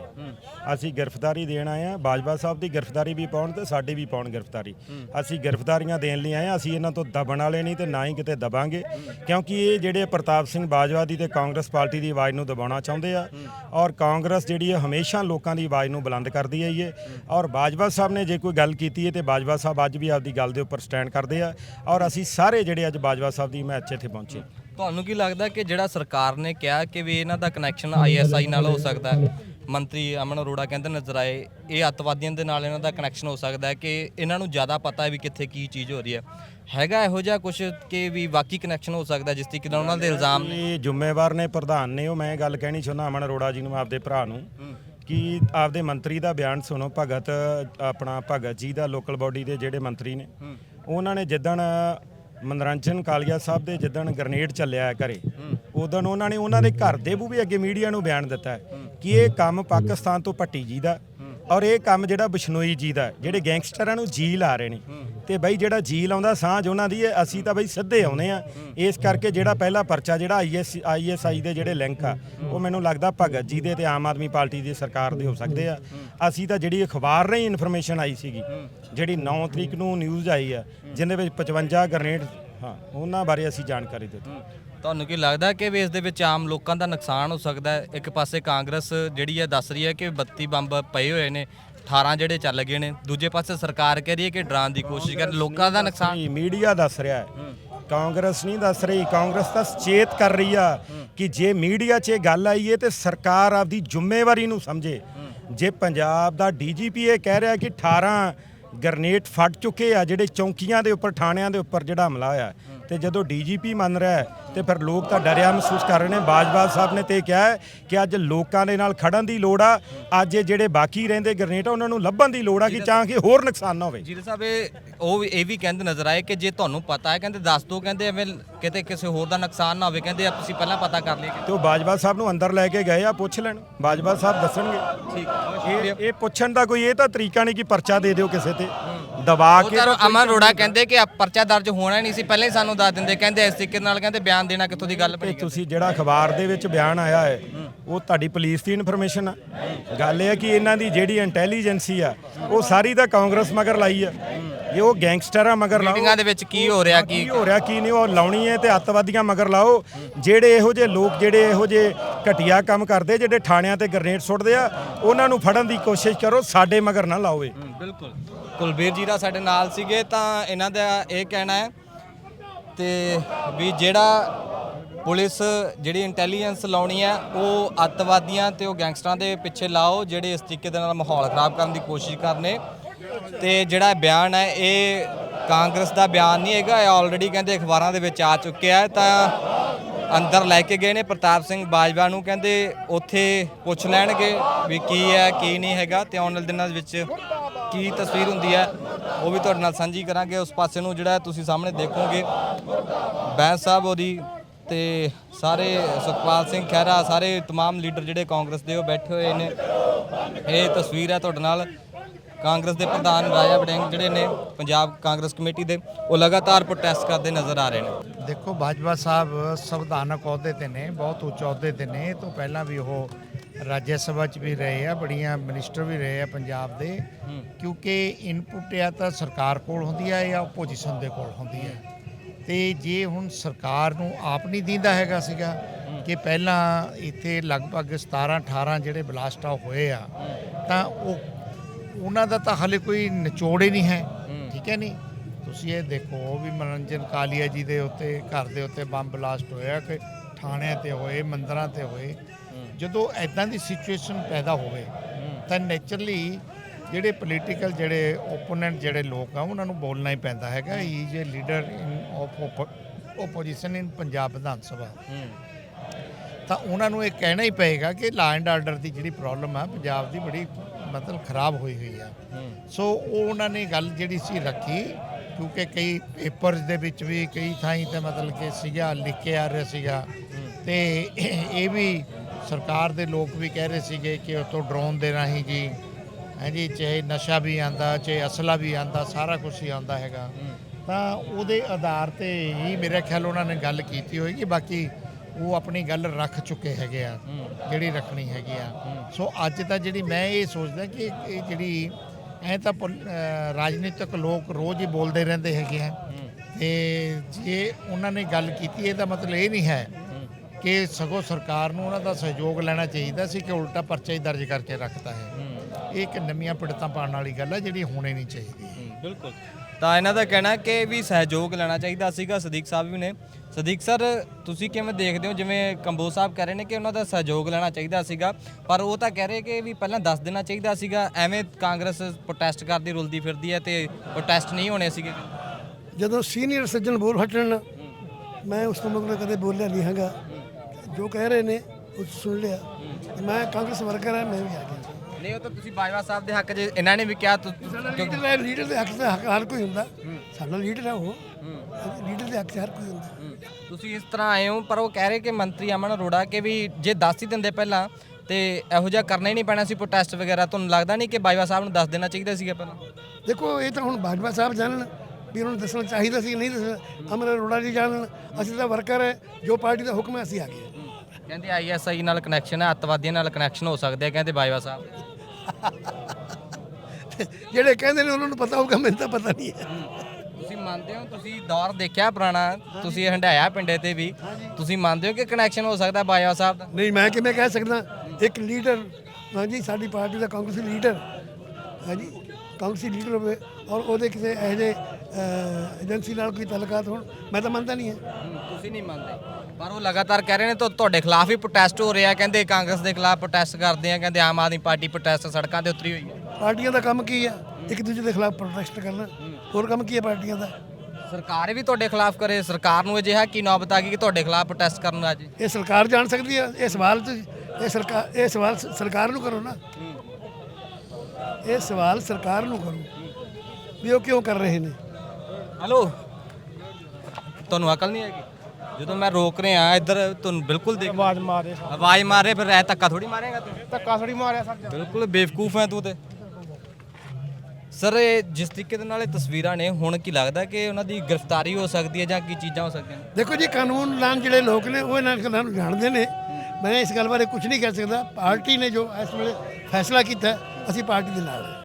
ਅਸੀਂ ਗ੍ਰਿਫਤਾਰੀ ਦੇਣ ਆਏ ਆ ਬਾਜਵਾ ਸਾਹਿਬ ਦੀ ਗ੍ਰਿਫਤਾਰੀ ਵੀ ਪਾਉਣ ਤੇ ਸਾਡੀ ਵੀ ਪਾਉਣ ਗ੍ਰਿਫਤਾਰੀ। ਅਸੀਂ ਗ੍ਰਿਫਤਾਰੀਆਂ ਦੇਣ ਲਈ ਆਏ ਆ ਅਸੀਂ ਇਹਨਾਂ ਤੋਂ ਦਬਣ ਵਾਲੇ ਨਹੀਂ ਤੇ ਨਾ ਹੀ ਕਿਤੇ ਦਬਾਂਗੇ। ਕਿਉਂਕਿ ਇਹ ਜਿਹੜੇ ਪ੍ਰਤਾਪ ਸਿੰਘ ਬਾਜਵਾ ਦੀ ਤੇ ਕਾਂਗਰਸ ਪਾਰਟੀ ਦੀ ਆਵਾਜ਼ ਨੂੰ ਦਬਾਉਣਾ ਚਾਹੁੰਦੇ ਆ ਔਰ ਕਾਂਗਰਸ ਜਿਹੜੀ ਹੈ ਹਮੇਸ਼ਾ ਲੋਕਾਂ ਦੀ ਆਵਾਜ਼ ਨੂੰ ਬੁਲੰਦ ਕਰਦੀ ਆਈ ਹੈ। ਔਰ ਬਾਜਵਾ ਸਾਹਿਬ ਨੇ ਜੇ ਕੋਈ ਗੱਲ ਕੀਤੀ ਹੈ ਤੇ ਬਾਜਵਾ ਸਾਹਿਬ ਅੱਜ ਵੀ ਆਪਦੀ ਗੱਲ ਦੇ ਉੱਪਰ ਸਟੈਂਡ ਕਰਦੇ ਆ। ਔਰ ਅਸੀਂ ਸਾਰੇ ਜਿਹੜੇ ਅੱਜ ਬਾਜਵਾ ਸਾਹਿਬ ਦੀ ਮੈਚ ਇੱਥੇ ਪਹੁੰਚੇ। ਤੁਹਾਨੂੰ ਕੀ ਲੱਗਦਾ ਕਿ ਜਿਹੜਾ ਸਰਕਾਰ ਨੇ ਕਿਹਾ ਕਿ ਵੀ ਇਹਨਾਂ ਦਾ ਕਨੈਕਸ਼ਨ ਆਈਐਸਆਈ ਨਾਲ ਹੋ ਸਕਦਾ ਹੈ? ਮੰਤਰੀ ਅਮਨ ਅਰੋੜਾ ਕਹਿੰਦੇ ਨਜ਼ਰ ਆਏ ਇਹ ਅੱਤਵਾਦੀਆਂ ਦੇ ਨਾਲ ਇਹਨਾਂ ਦਾ ਕਨੈਕਸ਼ਨ ਹੋ ਸਕਦਾ ਹੈ ਕਿ ਇਹਨਾਂ ਨੂੰ ਜ਼ਿਆਦਾ ਪਤਾ ਹੈ ਵੀ ਕਿੱਥੇ ਕੀ ਚੀਜ਼ ਹੋ ਰਹੀ ਹੈ। ਹੈਗਾ ਇਹੋ ਜਿਹਾ ਕੁਝ ਕਿ ਵੀ ਵਾਕਈ ਕਨੈਕਸ਼ਨ ਹੋ ਸਕਦਾ ਜਿਸ ਤਰੀਕੇ ਨਾਲ ਉਹਨਾਂ ਦੇ ਇਲਜ਼ਾਮ ਨੇ? ਇਹ ਜ਼ਿੰਮੇਵਾਰ ਨੇ ਪ੍ਰਧਾਨ ਨੇ ਉਹ ਮੈਂ ਗੱਲ ਕਹਿਣੀ ਚਾਹੁੰਦਾ ਅਮਨ ਅਰੋੜਾ ਜੀ ਨੂੰ ਆਪਦੇ ਭਰਾ ਨੂੰ ਕਿ ਆਪਦੇ ਮੰਤਰੀ ਦਾ ਬਿਆਨ ਸੁਣੋ ਭਗਤ ਆਪਣਾ ਭਗਤ ਜੀ ਦਾ ਲੋਕਲ ਬਾਡੀ ਦੇ ਜਿਹੜੇ ਮੰਤਰੀ ਨੇ ਉਹਨਾਂ ਨੇ ਜਿੱਦਣ ਮਨੋਰੰਜਨ ਕਾਲੀਆ ਸਾਹਿਬ ਦੇ ਜਿੱਦਣ ਗ੍ਰਨੇਡ ਚੱਲਿਆ ਹੈ ਘਰੇ, ਉਦੋਂ ਉਹਨਾਂ ਨੇ ਉਹਨਾਂ ਦੇ ਘਰ ਦੇ ਵੀ ਅੱਗੇ ਮੀਡੀਆ ਨੂੰ ਬਿਆਨ ਦਿੱਤਾ ਕਿ ਇਹ ਕੰਮ ਪਾਕਿਸਤਾਨ ਤੋਂ ਭੱਟੀ ਜੀ ਦਾ ਔਰ ਇਹ ਕੰਮ ਜਿਹੜਾ ਬਿਸ਼ਨੋਈ ਜੀ ਦਾ ਜਿਹੜੇ ਗੈਂਗਸਟਰਾਂ ਨੂੰ ਜੀ ਲਾ ਰਹੇ ਨੇ। ਤੇ ਬਈ ਜਿਹੜਾ ਜੀ ਲਾਉਂਦਾ ਸਾਂਝ ਉਹਨਾਂ ਦੀ ਹੈ, ਅਸੀਂ ਤਾਂ ਬਈ ਸਿੱਧੇ ਆਉਨੇ ਆ ਇਸ ਕਰਕੇ ਜਿਹੜਾ ਪਹਿਲਾ ਪਰਚਾ ਜਿਹੜਾ ਆਈਐਸ ਆਈਐਸਆਈ ਦੇ ਜਿਹੜੇ ਲਿੰਕ ਆ, ਉਹ ਮੈਨੂੰ ਲੱਗਦਾ ਭਗਤ ਜੀ ਦੇ ਤੇ ਆਮ ਆਦਮੀ ਪਾਰਟੀ ਦੀ ਸਰਕਾਰ ਦੇ ਹੋ ਸਕਦੇ ਆ। ਅਸੀਂ ਤਾਂ ਜਿਹੜੀ ਅਖਬਾਰ ਰਾਹੀਂ ਇਨਫੋਰਮੇਸ਼ਨ ਆਈ ਸੀਗੀ, ਜਿਹੜੀ 9 ਤਰੀਕ ਨੂੰ ਨਿਊਜ਼ ਆਈ ਆ ਜਿਹਦੇ ਵਿੱਚ 55 ਗ੍ਰਨੇਡ ਹਾਂ ਉਹਨਾਂ ਬਾਰੇ ਅਸੀਂ ਜਾਣਕਾਰੀ ਦਿੱਤੀ ਤੁਹਾਨੂੰ ਕੀ ਲੱਗਦਾ ਕਿ ਵੀ ਇਸ ਦੇ ਵਿੱਚ ਆਮ ਲੋਕਾਂ ਦਾ ਨੁਕਸਾਨ ਹੋ ਸਕਦਾ ਹੈ? ਇੱਕ ਪਾਸੇ ਕਾਂਗਰਸ ਜਿਹੜੀ ਹੈ ਦੱਸ ਰਹੀ ਹੈ ਕਿ 32 ਬੰਬ ਪਏ ਹੋਏ ਨੇ 18 ਜਿਹੜੇ ਚੱਲ ਗਏ ਨੇ ਦੂਜੇ ਪਾਸੇ ਸਰਕਾਰ ਕਹਿ ਰਹੀ ਹੈ ਕਿ ਡਰਾਉਣ ਦੀ ਕੋਸ਼ਿਸ਼ ਕਰ ਲੋਕਾਂ ਦਾ ਨੁਕਸਾਨ ਨਹੀਂ ਮੀਡੀਆ ਦੱਸ ਰਿਹਾ ਹੈ। ਕਾਂਗਰਸ ਨਹੀਂ ਦੱਸ ਰਹੀ ਕਾਂਗਰਸ ਤਾਂ ਸੁਚੇਤ ਕਰ ਰਹੀ ਆ ਕਿ ਜੇ ਮੀਡੀਆ 'ਚ ਇਹ ਗੱਲ ਆਈ ਹੈ ਤੇ ਸਰਕਾਰ ਆਪਦੀ ਜ਼ਿੰਮੇਵਾਰੀ ਨੂੰ ਸਮਝੇ। ਜੇ ਪੰਜਾਬ ਦਾ ਡੀਜੀਪੀ ਇਹ ਕਹਿ ਰਿਹਾ ਕਿ 18 ਗ੍ਰਨੇਡ ਫੜ ਚੁੱਕੇ ਆ ਜਿਹੜੇ ਚੌਂਕੀਆਂ ਦੇ ਉੱਪਰ ਥਾਣਿਆਂ ਦੇ ਉੱਪਰ ਜਿਹੜਾ ਹਮਲਾ ਹੋਇਆ ਤੇ ਜਦੋਂ ਡੀਜੀਪੀ ਮੰਨ ਰਿਹਾ ਹੈ, ਤੇ ਫਿਰ ਲੋਕ ਤਾਂ ਡਰਿਆ ਮਹਿਸੂਸ ਕਰ ਰਹੇ ਨੇ। ਬਾਜਵਾ ਸਾਹਿਬ ਨੇ ਤੇ ਕਿਹਾ ਹੈ ਕਿ ਅੱਜ ਲੋਕਾਂ ਦੇ ਨਾਲ ਖੜਨ ਦੀ ਲੋੜ ਆ। ਅੱਜ ਇਹ ਜਿਹੜੇ ਬਾਕੀ ਰਹਿੰਦੇ ਗ੍ਰਨੇਡ ਆ ਉਹਨਾਂ ਨੂੰ ਲੱਭਣ ਦੀ ਲੋੜ ਆ ਕਿ ਤਾਂ ਕਿ ਹੋਰ ਨੁਕਸਾਨ ਨਾ ਹੋਵੇ। ਜੀਰੇ ਸਾਹਿਬ ਇਹ ਉਹ ਵੀ- ਇਹ ਵੀ ਕਹਿੰਦੇ ਨਜ਼ਰ ਆਏ ਕਿ ਜੇ ਤੁਹਾਨੂੰ ਪਤਾ ਹੈ ਕਹਿੰਦੇ ਦੱਸ ਦਿਓ ਕਹਿੰਦੇ ਐਵੇਂ ਕਿਤੇ ਕਿਸੇ ਹੋਰ ਦਾ ਨੁਕਸਾਨ ਨਾ ਹੋਵੇ ਕਹਿੰਦੇ ਤੁਸੀਂ ਪਹਿਲਾਂ ਪਤਾ ਕਰ ਲਈਏ ਤੇ ਉਹ ਬਾਜਵਾ ਸਾਹਿਬ ਨੂੰ ਅੰਦਰ ਲੈ ਕੇ ਗਏ ਆ ਪੁੱਛ ਲੈਣ। ਬਾਜਵਾ ਸਾਹਿਬ ਦੱਸਣਗੇ। ਠੀਕ ਇਹ ਇਹ ਪੁੱਛਣ ਦਾ ਕੋਈ ਇਹ ਤਾਂ ਤਰੀਕਾ ਨਹੀਂ ਕਿ ਪਰਚਾ ਦੇ ਦਿਓ ਕਿਸੇ ਤੇ। ਦਬਾ ਉਹ ਕੇ ਤਾਂ ਅਮਨ ਰੋੜਾ ਕਹਿੰਦੇ ਕਿ ਆ ਪਰਚਾ ਦਰਜ ਹੋਣਾ ਨਹੀਂ ਸੀ ਪਹਿਲਾਂ ਹੀ ਸਾਨੂੰ ਦੱਸ ਦਿੰਦੇ ਕਹਿੰਦੇ ਇਸ ਤਰੀਕੇ ਨਾਲ ਕਹਿੰਦੇ ਬਿਆਨ ਦੇਣਾ ਕਿੱਥੋਂ ਦੀ ਗੱਲ ਬਣੀ ਤੁਸੀਂ ਜਿਹੜਾ ਅਖਬਾਰ ਦੇ ਵਿੱਚ ਬਿਆਨ ਆਇਆ ਹੈ ਉਹ ਤੁਹਾਡੀ ਪੁਲਿਸ ਦੀ ਇਨਫੋਰਮੇਸ਼ਨ ਆ। ਗੱਲ ਇਹ ਹੈ ਕਿ ਇਹਨਾਂ ਦੀ ਜਿਹੜੀ ਇੰਟੈਲੀਜੈਂਸੀ ਆ ਉਹ ਸਾਰੀ ਤਾਂ ਕਾਂਗਰਸ ਮਗਰ ਲਾਈ ਆ। ਇਹ ਉਹ ਗੈਂਗਸਟਰਾਂ ਮਗਰ ਲਾਓ ਮੀਟਿੰਗਾਂ ਦੇ ਵਿੱਚ ਕੀ ਹੋ ਰਿਹਾ ਕੀ ਕੀ ਹੋ ਰਿਹਾ ਕੀ ਨਹੀਂ ਉਹ ਲਾਉਣੀ ਹੈ ਤੇ ਅੱਤਵਾਦੀਆਂ ਮਗਰ ਲਾਓ। ਜਿਹੜੇ ਇਹੋ ਜਿਹੇ ਲੋਕ ਜਿਹੜੇ ਇਹੋ ਜਿਹੇ ਘਟੀਆ ਕੰਮ ਕਰਦੇ ਜਿਹੜੇ ਥਾਣਿਆਂ ਤੇ ਗ੍ਰਨੇਡ ਸੁੱਟਦੇ ਆ ਉਹਨਾਂ ਨੂੰ ਫੜਨ ਦੀ ਕੋਸ਼ਿਸ਼ ਕਰੋ ਸਾਡੇ ਮਗਰ ਨਾ ਲਾਓਵੇ ਬਿਲਕੁਲ। ਕੁਲਬੀਰ ਜੀ ਦਾ ਸਾਡੇ ਨਾਲ ਸੀਗੇ, ਤਾਂ ਇਹਨਾਂ ਦਾ ਇਹ ਕਹਿਣਾ ਹੈ ਤੇ ਵੀ ਜਿਹੜਾ ਪੁਲਿਸ ਜਿਹੜੀ ਇੰਟੈਲੀਜੈਂਸ ਲਾਉਣੀ ਹੈ, ਉਹ ਅੱਤਵਾਦੀਆਂ ਤੇ ਉਹ ਗੈਂਗਸਟਰਾਂ ਦੇ ਪਿੱਛੇ ਲਾਓ, ਜਿਹੜੇ ਇਸ ਤਰੀਕੇ ਦੇ ਨਾਲ ਮਾਹੌਲ ਖਰਾਬ ਕਰਨ ਦੀ ਕੋਸ਼ਿਸ਼ ਕਰਨੇ। ਤੇ ਜਿਹੜਾ ਬਿਆਨ ਹੈ, ਇਹ ਕਾਂਗਰਸ ਦਾ ਬਿਆਨ ਨਹੀਂ ਹੈਗਾ, ਇਹ ਆਲਰੇਡੀ ਕਹਿੰਦੇ ਅਖਬਾਰਾਂ ਦੇ ਵਿੱਚ ਆ ਚੁੱਕਿਆ ਹੈ, ਤਾਂ ਅੰਦਰ ਲੈ ਕੇ ਗਏ ਨੇ ਪ੍ਰਤਾਪ ਸਿੰਘ ਬਾਜਵਾ ਨੂੰ ਕਹਿੰਦੇ ਉੱਥੇ ਪੁੱਛ ਲੈਣਗੇ ਵੀ ਕੀ ਹੈ ਕੀ ਨਹੀਂ ਹੈਗਾ ਤੇ ਆਉਣ ਵਾਲੇ ਦਿਨਾਂ ਦੇ ਵਿੱਚ ਕੀ ਤਸਵੀਰ ਹੁੰਦੀ ਹੈ ਉਹ ਵੀ ਤੁਹਾਡੇ ਨਾਲ ਸਾਂਝੀ ਕਰਾਂਗੇ ਉਸ ਪਾਸੇ ਨੂੰ ਜਿਹੜਾ ਤੁਸੀਂ ਸਾਹਮਣੇ ਦੇਖੋਗੇ ਬੈਂਸ ਸਾਹਿਬ ਉਹਦੀ ਤੇ ਸਾਰੇ ਸੁਖਪਾਲ ਸਿੰਘ ਖਹਿਰਾ ਸਾਰੇ तमाम ਲੀਡਰ ਜਿਹੜੇ ਕਾਂਗਰਸ ਦੇ ਉਹ ਬੈਠੇ ਹੋਏ ਨੇ ਇਹ ਤਸਵੀਰ ਹੈ ਤੁਹਾਡੇ ਨਾਲ ਕਾਂਗਰਸ ਦੇ ਪ੍ਰਧਾਨ ਰਾਜਾ ਵੜਿੰਗ ਜਿਹੜੇ ਨੇ ਪੰਜਾਬ ਕਾਂਗਰਸ ਕਮੇਟੀ ਦੇ ਉਹ ਲਗਾਤਾਰ ਪ੍ਰੋਟੈਸਟ ਕਰਦੇ ਨਜ਼ਰ ਆ ਰਹੇ ਨੇ। ਦੇਖੋ ਬਾਜਵਾ ਸਾਹਿਬ ਸੰਵਿਧਾਨਕ ਅਹੁਦੇ ਤੇ ਨੇ ਬਹੁਤ ਉੱਚ ਅਹੁਦੇ ਤੇ ਨੇ। ਇਹ ਤੋਂ ਪਹਿਲਾਂ ਵੀ ਉਹ ਰਾਜ ਸਭਾ 'ਚ ਵੀ ਰਹੇ ਆ ਬੜੀਆਂ ਮਿਨਿਸਟਰ ਵੀ ਰਹੇ ਆ ਪੰਜਾਬ ਦੇ। ਕਿਉਂਕਿ ਇਨਪੁਟ ਆ ਤਾਂ ਸਰਕਾਰ ਕੋਲ ਹੁੰਦੀ ਹੈ ਜਾਂ ਆਪੋਜੀਸ਼ਨ ਦੇ ਕੋਲ ਹੁੰਦੀ ਹੈ ਤੇ ਜੇ ਹੁਣ ਸਰਕਾਰ ਨੂੰ ਆਪ ਨਹੀਂ ਦਿੰਦਾ ਹੈਗਾ ਸੀਗਾ ਕਿ ਪਹਿਲਾਂ ਇੱਥੇ ਲਗਭਗ 17 18 ਜਿਹੜੇ ਬਲਾਸਟ ਆ ਹੋਏ ਆ ਤਾਂ ਉਹ ਉਹਨਾਂ ਦਾ ਤਾਂ ਹਲੇ ਕੋਈ ਨਿਚੋੜ ਹੀ ਨਹੀਂ ਹੈ। ਠੀਕ ਹੈ ਨਹੀਂ? ਤੁਸੀਂ ਇਹ ਦੇਖੋ ਉਹ ਵੀ ਮਨੋਰੰਜਨ ਕਾਲੀਆ ਜੀ ਦੇ ਉੱਤੇ ਘਰ ਦੇ ਉੱਤੇ ਬੰਬ ਬਲਾਸਟ ਹੋਇਆ ਕਿ ਥਾਣਿਆਂ ਤੇ ਹੋਏ ਮੰਦਰਾਂ ਤੇ ਹੋਏ। ਜਦੋਂ ਐਦਾਂ ਦੀ ਸਿਚੁਏਸ਼ਨ ਪੈਦਾ ਹੋਵੇ ਤਾਂ ਨੇਚਰਲੀ ਜਿਹੜੇ ਪੋਲੀਟੀਕਲ ਜਿਹੜੇ ਓਪੋਨੈਂਟ ਜਿਹੜੇ ਲੋਕ ਆ ਉਹਨਾਂ ਨੂੰ ਬੋਲਣਾ ਹੀ ਪੈਂਦਾ ਹੈਗਾ। ਹੀ। ਜੇ leader in of opposition in Punjab Vidhan Sabha. ਤਾਂ ਉਹਨਾਂ ਨੂੰ ਇਹ ਕਹਿਣਾ ਹੀ ਪਏਗਾ ਕਿ ਲਾ ਐਂਡ ਆਰਡਰ ਦੀ ਜਿਹੜੀ ਪ੍ਰੋਬਲਮ ਆ ਪੰਜਾਬ ਦੀ ਬੜੀ ਮਤਲਬ ਖਰਾਬ ਹੋਈ ਹੋਈ ਆ। ਸੋ ਉਹ ਉਹਨਾਂ ਨੇ ਗੱਲ ਜਿਹੜੀ ਸੀ ਰੱਖੀ, ਕਿਉਂਕਿ ਕਈ ਪੇਪਰਸ ਦੇ ਵਿੱਚ ਵੀ ਕਈ ਥਾਈਂ ਤੇ ਮਤਲਬ ਕਿ ਸੀਗਾ ਲਿਖ ਕੇ ਆ ਰਿਹਾ ਸੀਗਾ। ਤੇ ਇਹ ਵੀ ਸਰਕਾਰ ਦੇ ਲੋਕ ਵੀ ਕਹਿ ਰਹੇ ਸੀਗੇ ਕਿ ਉਤੋਂ ਡਰੋਨ ਦੇ ਰਾਹੀਂ ਜੀ ਹਾਂਜੀ ਚਾਹੇ ਨਸ਼ਾ ਵੀ ਆਂਦਾ ਚਾਹੇ ਅਸਲਾ ਵੀ ਆਂਦਾ ਸਾਰਾ ਕੁਝ ਹੀ ਆਂਦਾ ਹੈਗਾ। ਤਾਂ ਉਹਦੇ ਆਧਾਰ ਤੇ ਹੀ ਮੇਰੇ ਖਿਆਲ ਉਹਨਾਂ ਨੇ ਗੱਲ ਕੀਤੀ ਹੋਏਗੀ, ਬਾਕੀ ਉਹ ਆਪਣੀ ਗੱਲ ਰੱਖ ਚੁੱਕੇ ਹੈਗੇ ਆ ਜਿਹੜੀ ਰੱਖਣੀ ਹੈਗੀ ਆ। ਸੋ ਅੱਜ ਤਾਂ ਜਿਹੜੀ ਮੈਂ ਇਹ ਸੋਚਦਾ ਕਿ ਇਹ ਜਿਹੜੀ ਐ ਤਾਂ ਰਾਜਨੀਤਿਕ ਲੋਕ ਰੋਜ਼ ਹੀ ਬੋਲਦੇ ਰਹਿੰਦੇ ਹੈਗੇ ਆ। ਤੇ ਜੇ ਉਹਨਾਂ ਨੇ ਗੱਲ ਕੀਤੀ ਇਹਦਾ ਮਤਲਬ ਇਹ ਨਹੀਂ ਹੈ ਕਿ ਸਗੋਂ ਸਰਕਾਰ ਨੂੰ ਉਹਨਾਂ ਦਾ ਸਹਿਯੋਗ ਲੈਣਾ ਚਾਹੀਦਾ ਸੀ ਕਿ ਉਲਟਾ ਪਰਚਾ ਹੀ ਦਰਜ ਕਰਕੇ ਰੱਖਤਾ ਹੈ। ਇਹ ਇੱਕ ਨਵੀਆਂ ਪਿੜਤਾਂ ਪਾਉਣ ਵਾਲੀ ਗੱਲ ਹੈ ਜਿਹੜੀ ਹੋਣੀ ਨਹੀਂ ਚਾਹੀਦੀ। ਬਿਲਕੁਲ। ਤਾਂ ਇਹਨਾਂ ਦਾ ਕਹਿਣਾ ਕਿ ਵੀ ਸਹਿਯੋਗ ਲੈਣਾ ਚਾਹੀਦਾ ਸੀਗਾ ਸਦੀਕ ਸਾਹਿਬ ਵੀ ਨੇ। ਸਦੀਕ ਸਰ, ਤੁਸੀਂ ਕਿਵੇਂ ਦੇਖਦੇ ਹੋ? ਜਿਵੇਂ ਕੰਬੋਜ ਸਾਹਿਬ ਕਹਿ ਰਹੇ ਨੇ ਕਿ ਉਹਨਾਂ ਦਾ ਸਹਿਯੋਗ ਲੈਣਾ ਚਾਹੀਦਾ ਸੀਗਾ, ਪਰ ਉਹ ਤਾਂ ਕਹਿ ਰਹੇ ਕਿ ਵੀ ਪਹਿਲਾਂ ਦੱਸ ਦੇਣਾ ਚਾਹੀਦਾ ਸੀਗਾ, ਐਵੇਂ ਕਾਂਗਰਸ ਪ੍ਰੋਟੈਸਟ ਕਰਦੀ, ਰੁਲਦੀ ਫਿਰਦੀ ਹੈ ਤੇ ਪ੍ਰੋਟੈਸਟ ਨਹੀਂ ਹੋਣੇ ਸੀਗੇ। ਜਦੋਂ ਸੀਨੀਅਰ ਸੱਜਣ ਬੋਲ ਹਟਣ, ਮੈਂ ਉਸ ਤੋਂ ਮਗਰ ਕਦੇ ਬੋਲਿਆ ਨਹੀਂ ਹੈਗਾ। ਜੋ ਕਹਿ ਰਹੇ ਨੇ, ਉਹ ਸੁਣ ਲਿਆ। ਮੈਂ ਕਾਂਗਰਸ ਵਰਕਰ ਹਾਂ, ਮੈਂ ਵੀ ਆ ਗਿਆ। ਨਹੀਂ ਉਹ ਤਾਂ ਤੁਸੀਂ ਬਾਜਵਾ ਸਾਹਿਬ ਦੇ ਹੱਕ 'ਚ ਇਹਨਾਂ ਨੇ ਵੀ ਕਿਹਾ ਤੁ- ਕਿਉਂਕਿ ਲੀਡਰ ਹੈ ਲੀਡਰ ਦੇ ਹੱਕ ਤੇ ਹੱਕ ਹਰ ਕੋਈ ਹੁੰਦਾ। ਸਾਡਾ ਲੀਡਰ ਹੈ ਉਹ। ਲੀਡਰ ਦੇ ਹੱਕ 'ਚ ਹਰ ਕੋਈ ਹੁੰਦਾ। ਤੁਸੀਂ ਇਸ ਤਰ੍ਹਾਂ ਆਏ ਹੋ ਪਰ ਉਹ ਕਹਿ ਰਹੇ ਕਿ ਮੰਤਰੀ ਅਮਨ ਅਰੋੜਾ ਕਿ ਵੀ ਜੇ ਦੱਸ ਹੀ ਦਿੰਦੇ ਪਹਿਲਾਂ ਤੇ ਇਹੋ ਜਿਹਾ ਕਰਨਾ ਹੀ ਨਹੀਂ ਪੈਣਾ ਸੀ ਪ੍ਰੋਟੈਸਟ ਵਗੈਰਾ ਤੁਹਾਨੂੰ ਲੱਗਦਾ ਨਹੀਂ ਕਿ ਬਾਜਵਾ ਸਾਹਿਬ ਨੂੰ ਦੱਸ ਦੇਣਾ ਚਾਹੀਦਾ ਸੀਗਾ ਪਹਿਲਾਂ? ਦੇਖੋ ਇਹ ਤਾਂ ਹੁਣ ਬਾਜਵਾ ਸਾਹਿਬ ਜਾਣਨ ਵੀ ਉਹਨਾਂ ਨੂੰ ਦੱਸਣਾ ਚਾਹੀਦਾ ਸੀ ਨਹੀਂ ਦੱਸਣਾ। ਅਮਰ ਅਰੋੜਾ ਜੀ ਜਾਣਨ ਅਸੀਂ ਤਾਂ ਵਰਕਰ ਹੈ ਜੋ ਪਾਰਟੀ ਦਾ ਹੁਕਮ ਹੈ ਅਸੀਂ ਆ ਗਏ ਕਹਿੰਦੇ ਆਈਐਸਆਈ ਨਾਲ ਕਨੈਕਸ਼ਨ ਹੈ ਅੱਤਵਾਦੀਆਂ ਨਾਲ ਕਨੈਕਸ਼ਨ ਹੋ ਸਕਦੇ ਆ ਕਹਿੰਦੇ ਬਾਜਵਾ ਸਾਹਿਬ। ਜਿਹੜੇ ਕਹਿੰਦੇ ਨੇ ਉਹਨਾਂ ਨੂੰ ਪਤਾ ਹੋਊਗਾ ਮੈਨੂੰ ਤਾਂ ਪਤਾ ਨਹੀਂ ਹੈ। ਤੁਸੀਂ ਮੰਨਦੇ ਹੋ? ਤੁਸੀਂ ਦੌਰ ਦੇਖਿਆ ਪੁਰਾਣਾ? ਤੁਸੀਂ ਹੰਡਾਇਆ ਪਿੰਡੇ ਤੇ ਵੀ। ਤੁਸੀਂ ਮੰਨਦੇ ਹੋ ਕਿ ਕਨੈਕਸ਼ਨ ਹੋ ਸਕਦਾ ਬਾਜਵਾ ਸਾਹਿਬ ਦਾ? ਨਹੀਂ ਮੈਂ ਕਿਵੇਂ ਕਹਿ ਸਕਦਾ? ਇੱਕ ਲੀਡਰ ਹਾਂਜੀ ਸਾਡੀ ਪਾਰਟੀ ਦਾ ਕਾਂਗਰਸੀ ਲੀਡਰ ਹਾਂਜੀ। ਕਾਂਗਰਸੀ ਲੀਡਰ ਹੋਵੇ ਔਰ ਉਹਦੇ ਕਿਸੇ ਇਹੋ ਜਿਹੇ ਏਜੰਸੀ ਨਾਲ ਕੋਈ ਤਲਕਾਤ ਹੋਣ ਮੈਂ ਤਾਂ ਮੰਨਦਾ ਨਹੀਂ ਹੈ। ਤੁਸੀਂ ਨਹੀਂ ਮੰਨਦੇ। ਪਰ ਉਹ ਲਗਾਤਾਰ ਕਹਿ ਰਹੇ ਨੇ ਤੁ- ਤੁਹਾਡੇ ਖਿਲਾਫ ਹੀ ਪ੍ਰੋਟੈਸਟ ਹੋ ਰਿਹਾ ਕਹਿੰਦੇ ਕਾਂਗਰਸ ਦੇ ਖਿਲਾਫ ਪ੍ਰੋਟੈਸਟ ਕਰਦੇ ਆ ਕਹਿੰਦੇ ਆਮ ਆਦਮੀ ਪਾਰਟੀ ਪ੍ਰੋਟੈਸਟ ਸੜਕਾਂ ਤੇ ਉਤਰੀ ਹੋਈ ਹੈ। ਪਾਰਟੀਆਂ ਦਾ ਕੰਮ ਕੀ ਹੈ ਇੱਕ ਦੂਜੇ ਦੇ ਖਿਲਾਫ ਪ੍ਰੋਟੈਸਟ ਕਰਨਾ। ਹੋਰ ਕੰਮ ਕੀ ਹੈ ਪਾਰਟੀਆਂ ਦਾ? ਸਰਕਾਰ ਵੀ ਤੁਹਾਡੇ ਖਿਲਾਫ ਕਰੇ। ਸਰਕਾਰ ਨੂੰ ਅਜਿਹਾ ਕੀ ਨੌਬਤ ਆ ਗਈ ਕਿ ਤੁਹਾਡੇ ਖਿਲਾਫ ਪ੍ਰੋਟੈਸਟ ਕਰਨ ਨੂੰ ਅੱਜ ਇਹ ਸਰਕਾਰ ਜਾਣ ਸਕਦੀ ਹੈ ਇਹ ਸਵਾਲ ਤੁਸੀਂ ਇਹ ਸਰਕਾਰ ਇਹ ਸਵਾਲ ਸ- ਸਰਕਾਰ ਨੂੰ ਕਰੋ ਨਾ। ਇਹ ਸਵਾਲ ਸਰਕਾਰ ਨੂੰ ਕਰੋ ਵੀ ਉਹ ਕਿਉਂ ਕਰ ਰਹੇ ਨੇ। ਹਲੋ। ਤੁਹਾਨੂੰ ਅਕਲ ਨਹੀਂ ਹੈਗੀ? ਜਦੋਂ ਮੈਂ ਰੋਕ ਰਿਹਾ ਇੱਧਰ ਤੁਹਾਨੂੰ ਬਿਲਕੁਲ ਦੇਖ ਆਵਾਜ਼ ਮਾਰੇ ਆਵਾਜ਼ ਮਾਰੇ ਫਿਰ ਐ ਧੱਕਾ ਥੋੜੀ ਮਾਰੇਗਾ ਤੂੰ? ਧੱਕਾ ਥੋੜੀ ਮਾਰਿਆ ਸਰ ਬਿਲਕੁਲ ਬੇਵਕੂਫ ਹੈ ਤੂੰ ਤੇ। ਸਰ ਇਹ ਜਿਸ ਤਰੀਕੇ ਦੇ ਨਾਲ ਇਹ ਤਸਵੀਰਾਂ ਨੇ ਹੁਣ ਕੀ ਲੱਗਦਾ ਕਿ ਉਹਨਾਂ ਦੀ ਗ੍ਰਿਫਤਾਰੀ ਹੋ ਸਕਦੀ ਹੈ ਜਾਂ ਕੀ ਚੀਜ਼ਾਂ ਹੋ ਸਕਦੀਆਂ ਨੇ? ਦੇਖੋ ਜੀ ਕਾਨੂੰਨ ਲਾਣ ਜਿਹੜੇ ਲੋਕ ਨੇ ਉਹ ਇਹਨਾਂ ਗੱਲਾਂ ਨੂੰ ਜਾਣਦੇ ਨੇ। ਮੈਂ ਇਸ ਗੱਲ ਬਾਰੇ ਕੁਝ ਨਹੀਂ ਕਹਿ ਸਕਦਾ। ਪਾਰਟੀ ਨੇ ਜੋ ਇਸ ਵੇਲੇ ਫੈਸਲਾ ਕੀਤਾ ਹੈ, ਅਸੀਂ ਪਾਰਟੀ ਦੇ ਨਾਲ ਹਾਂ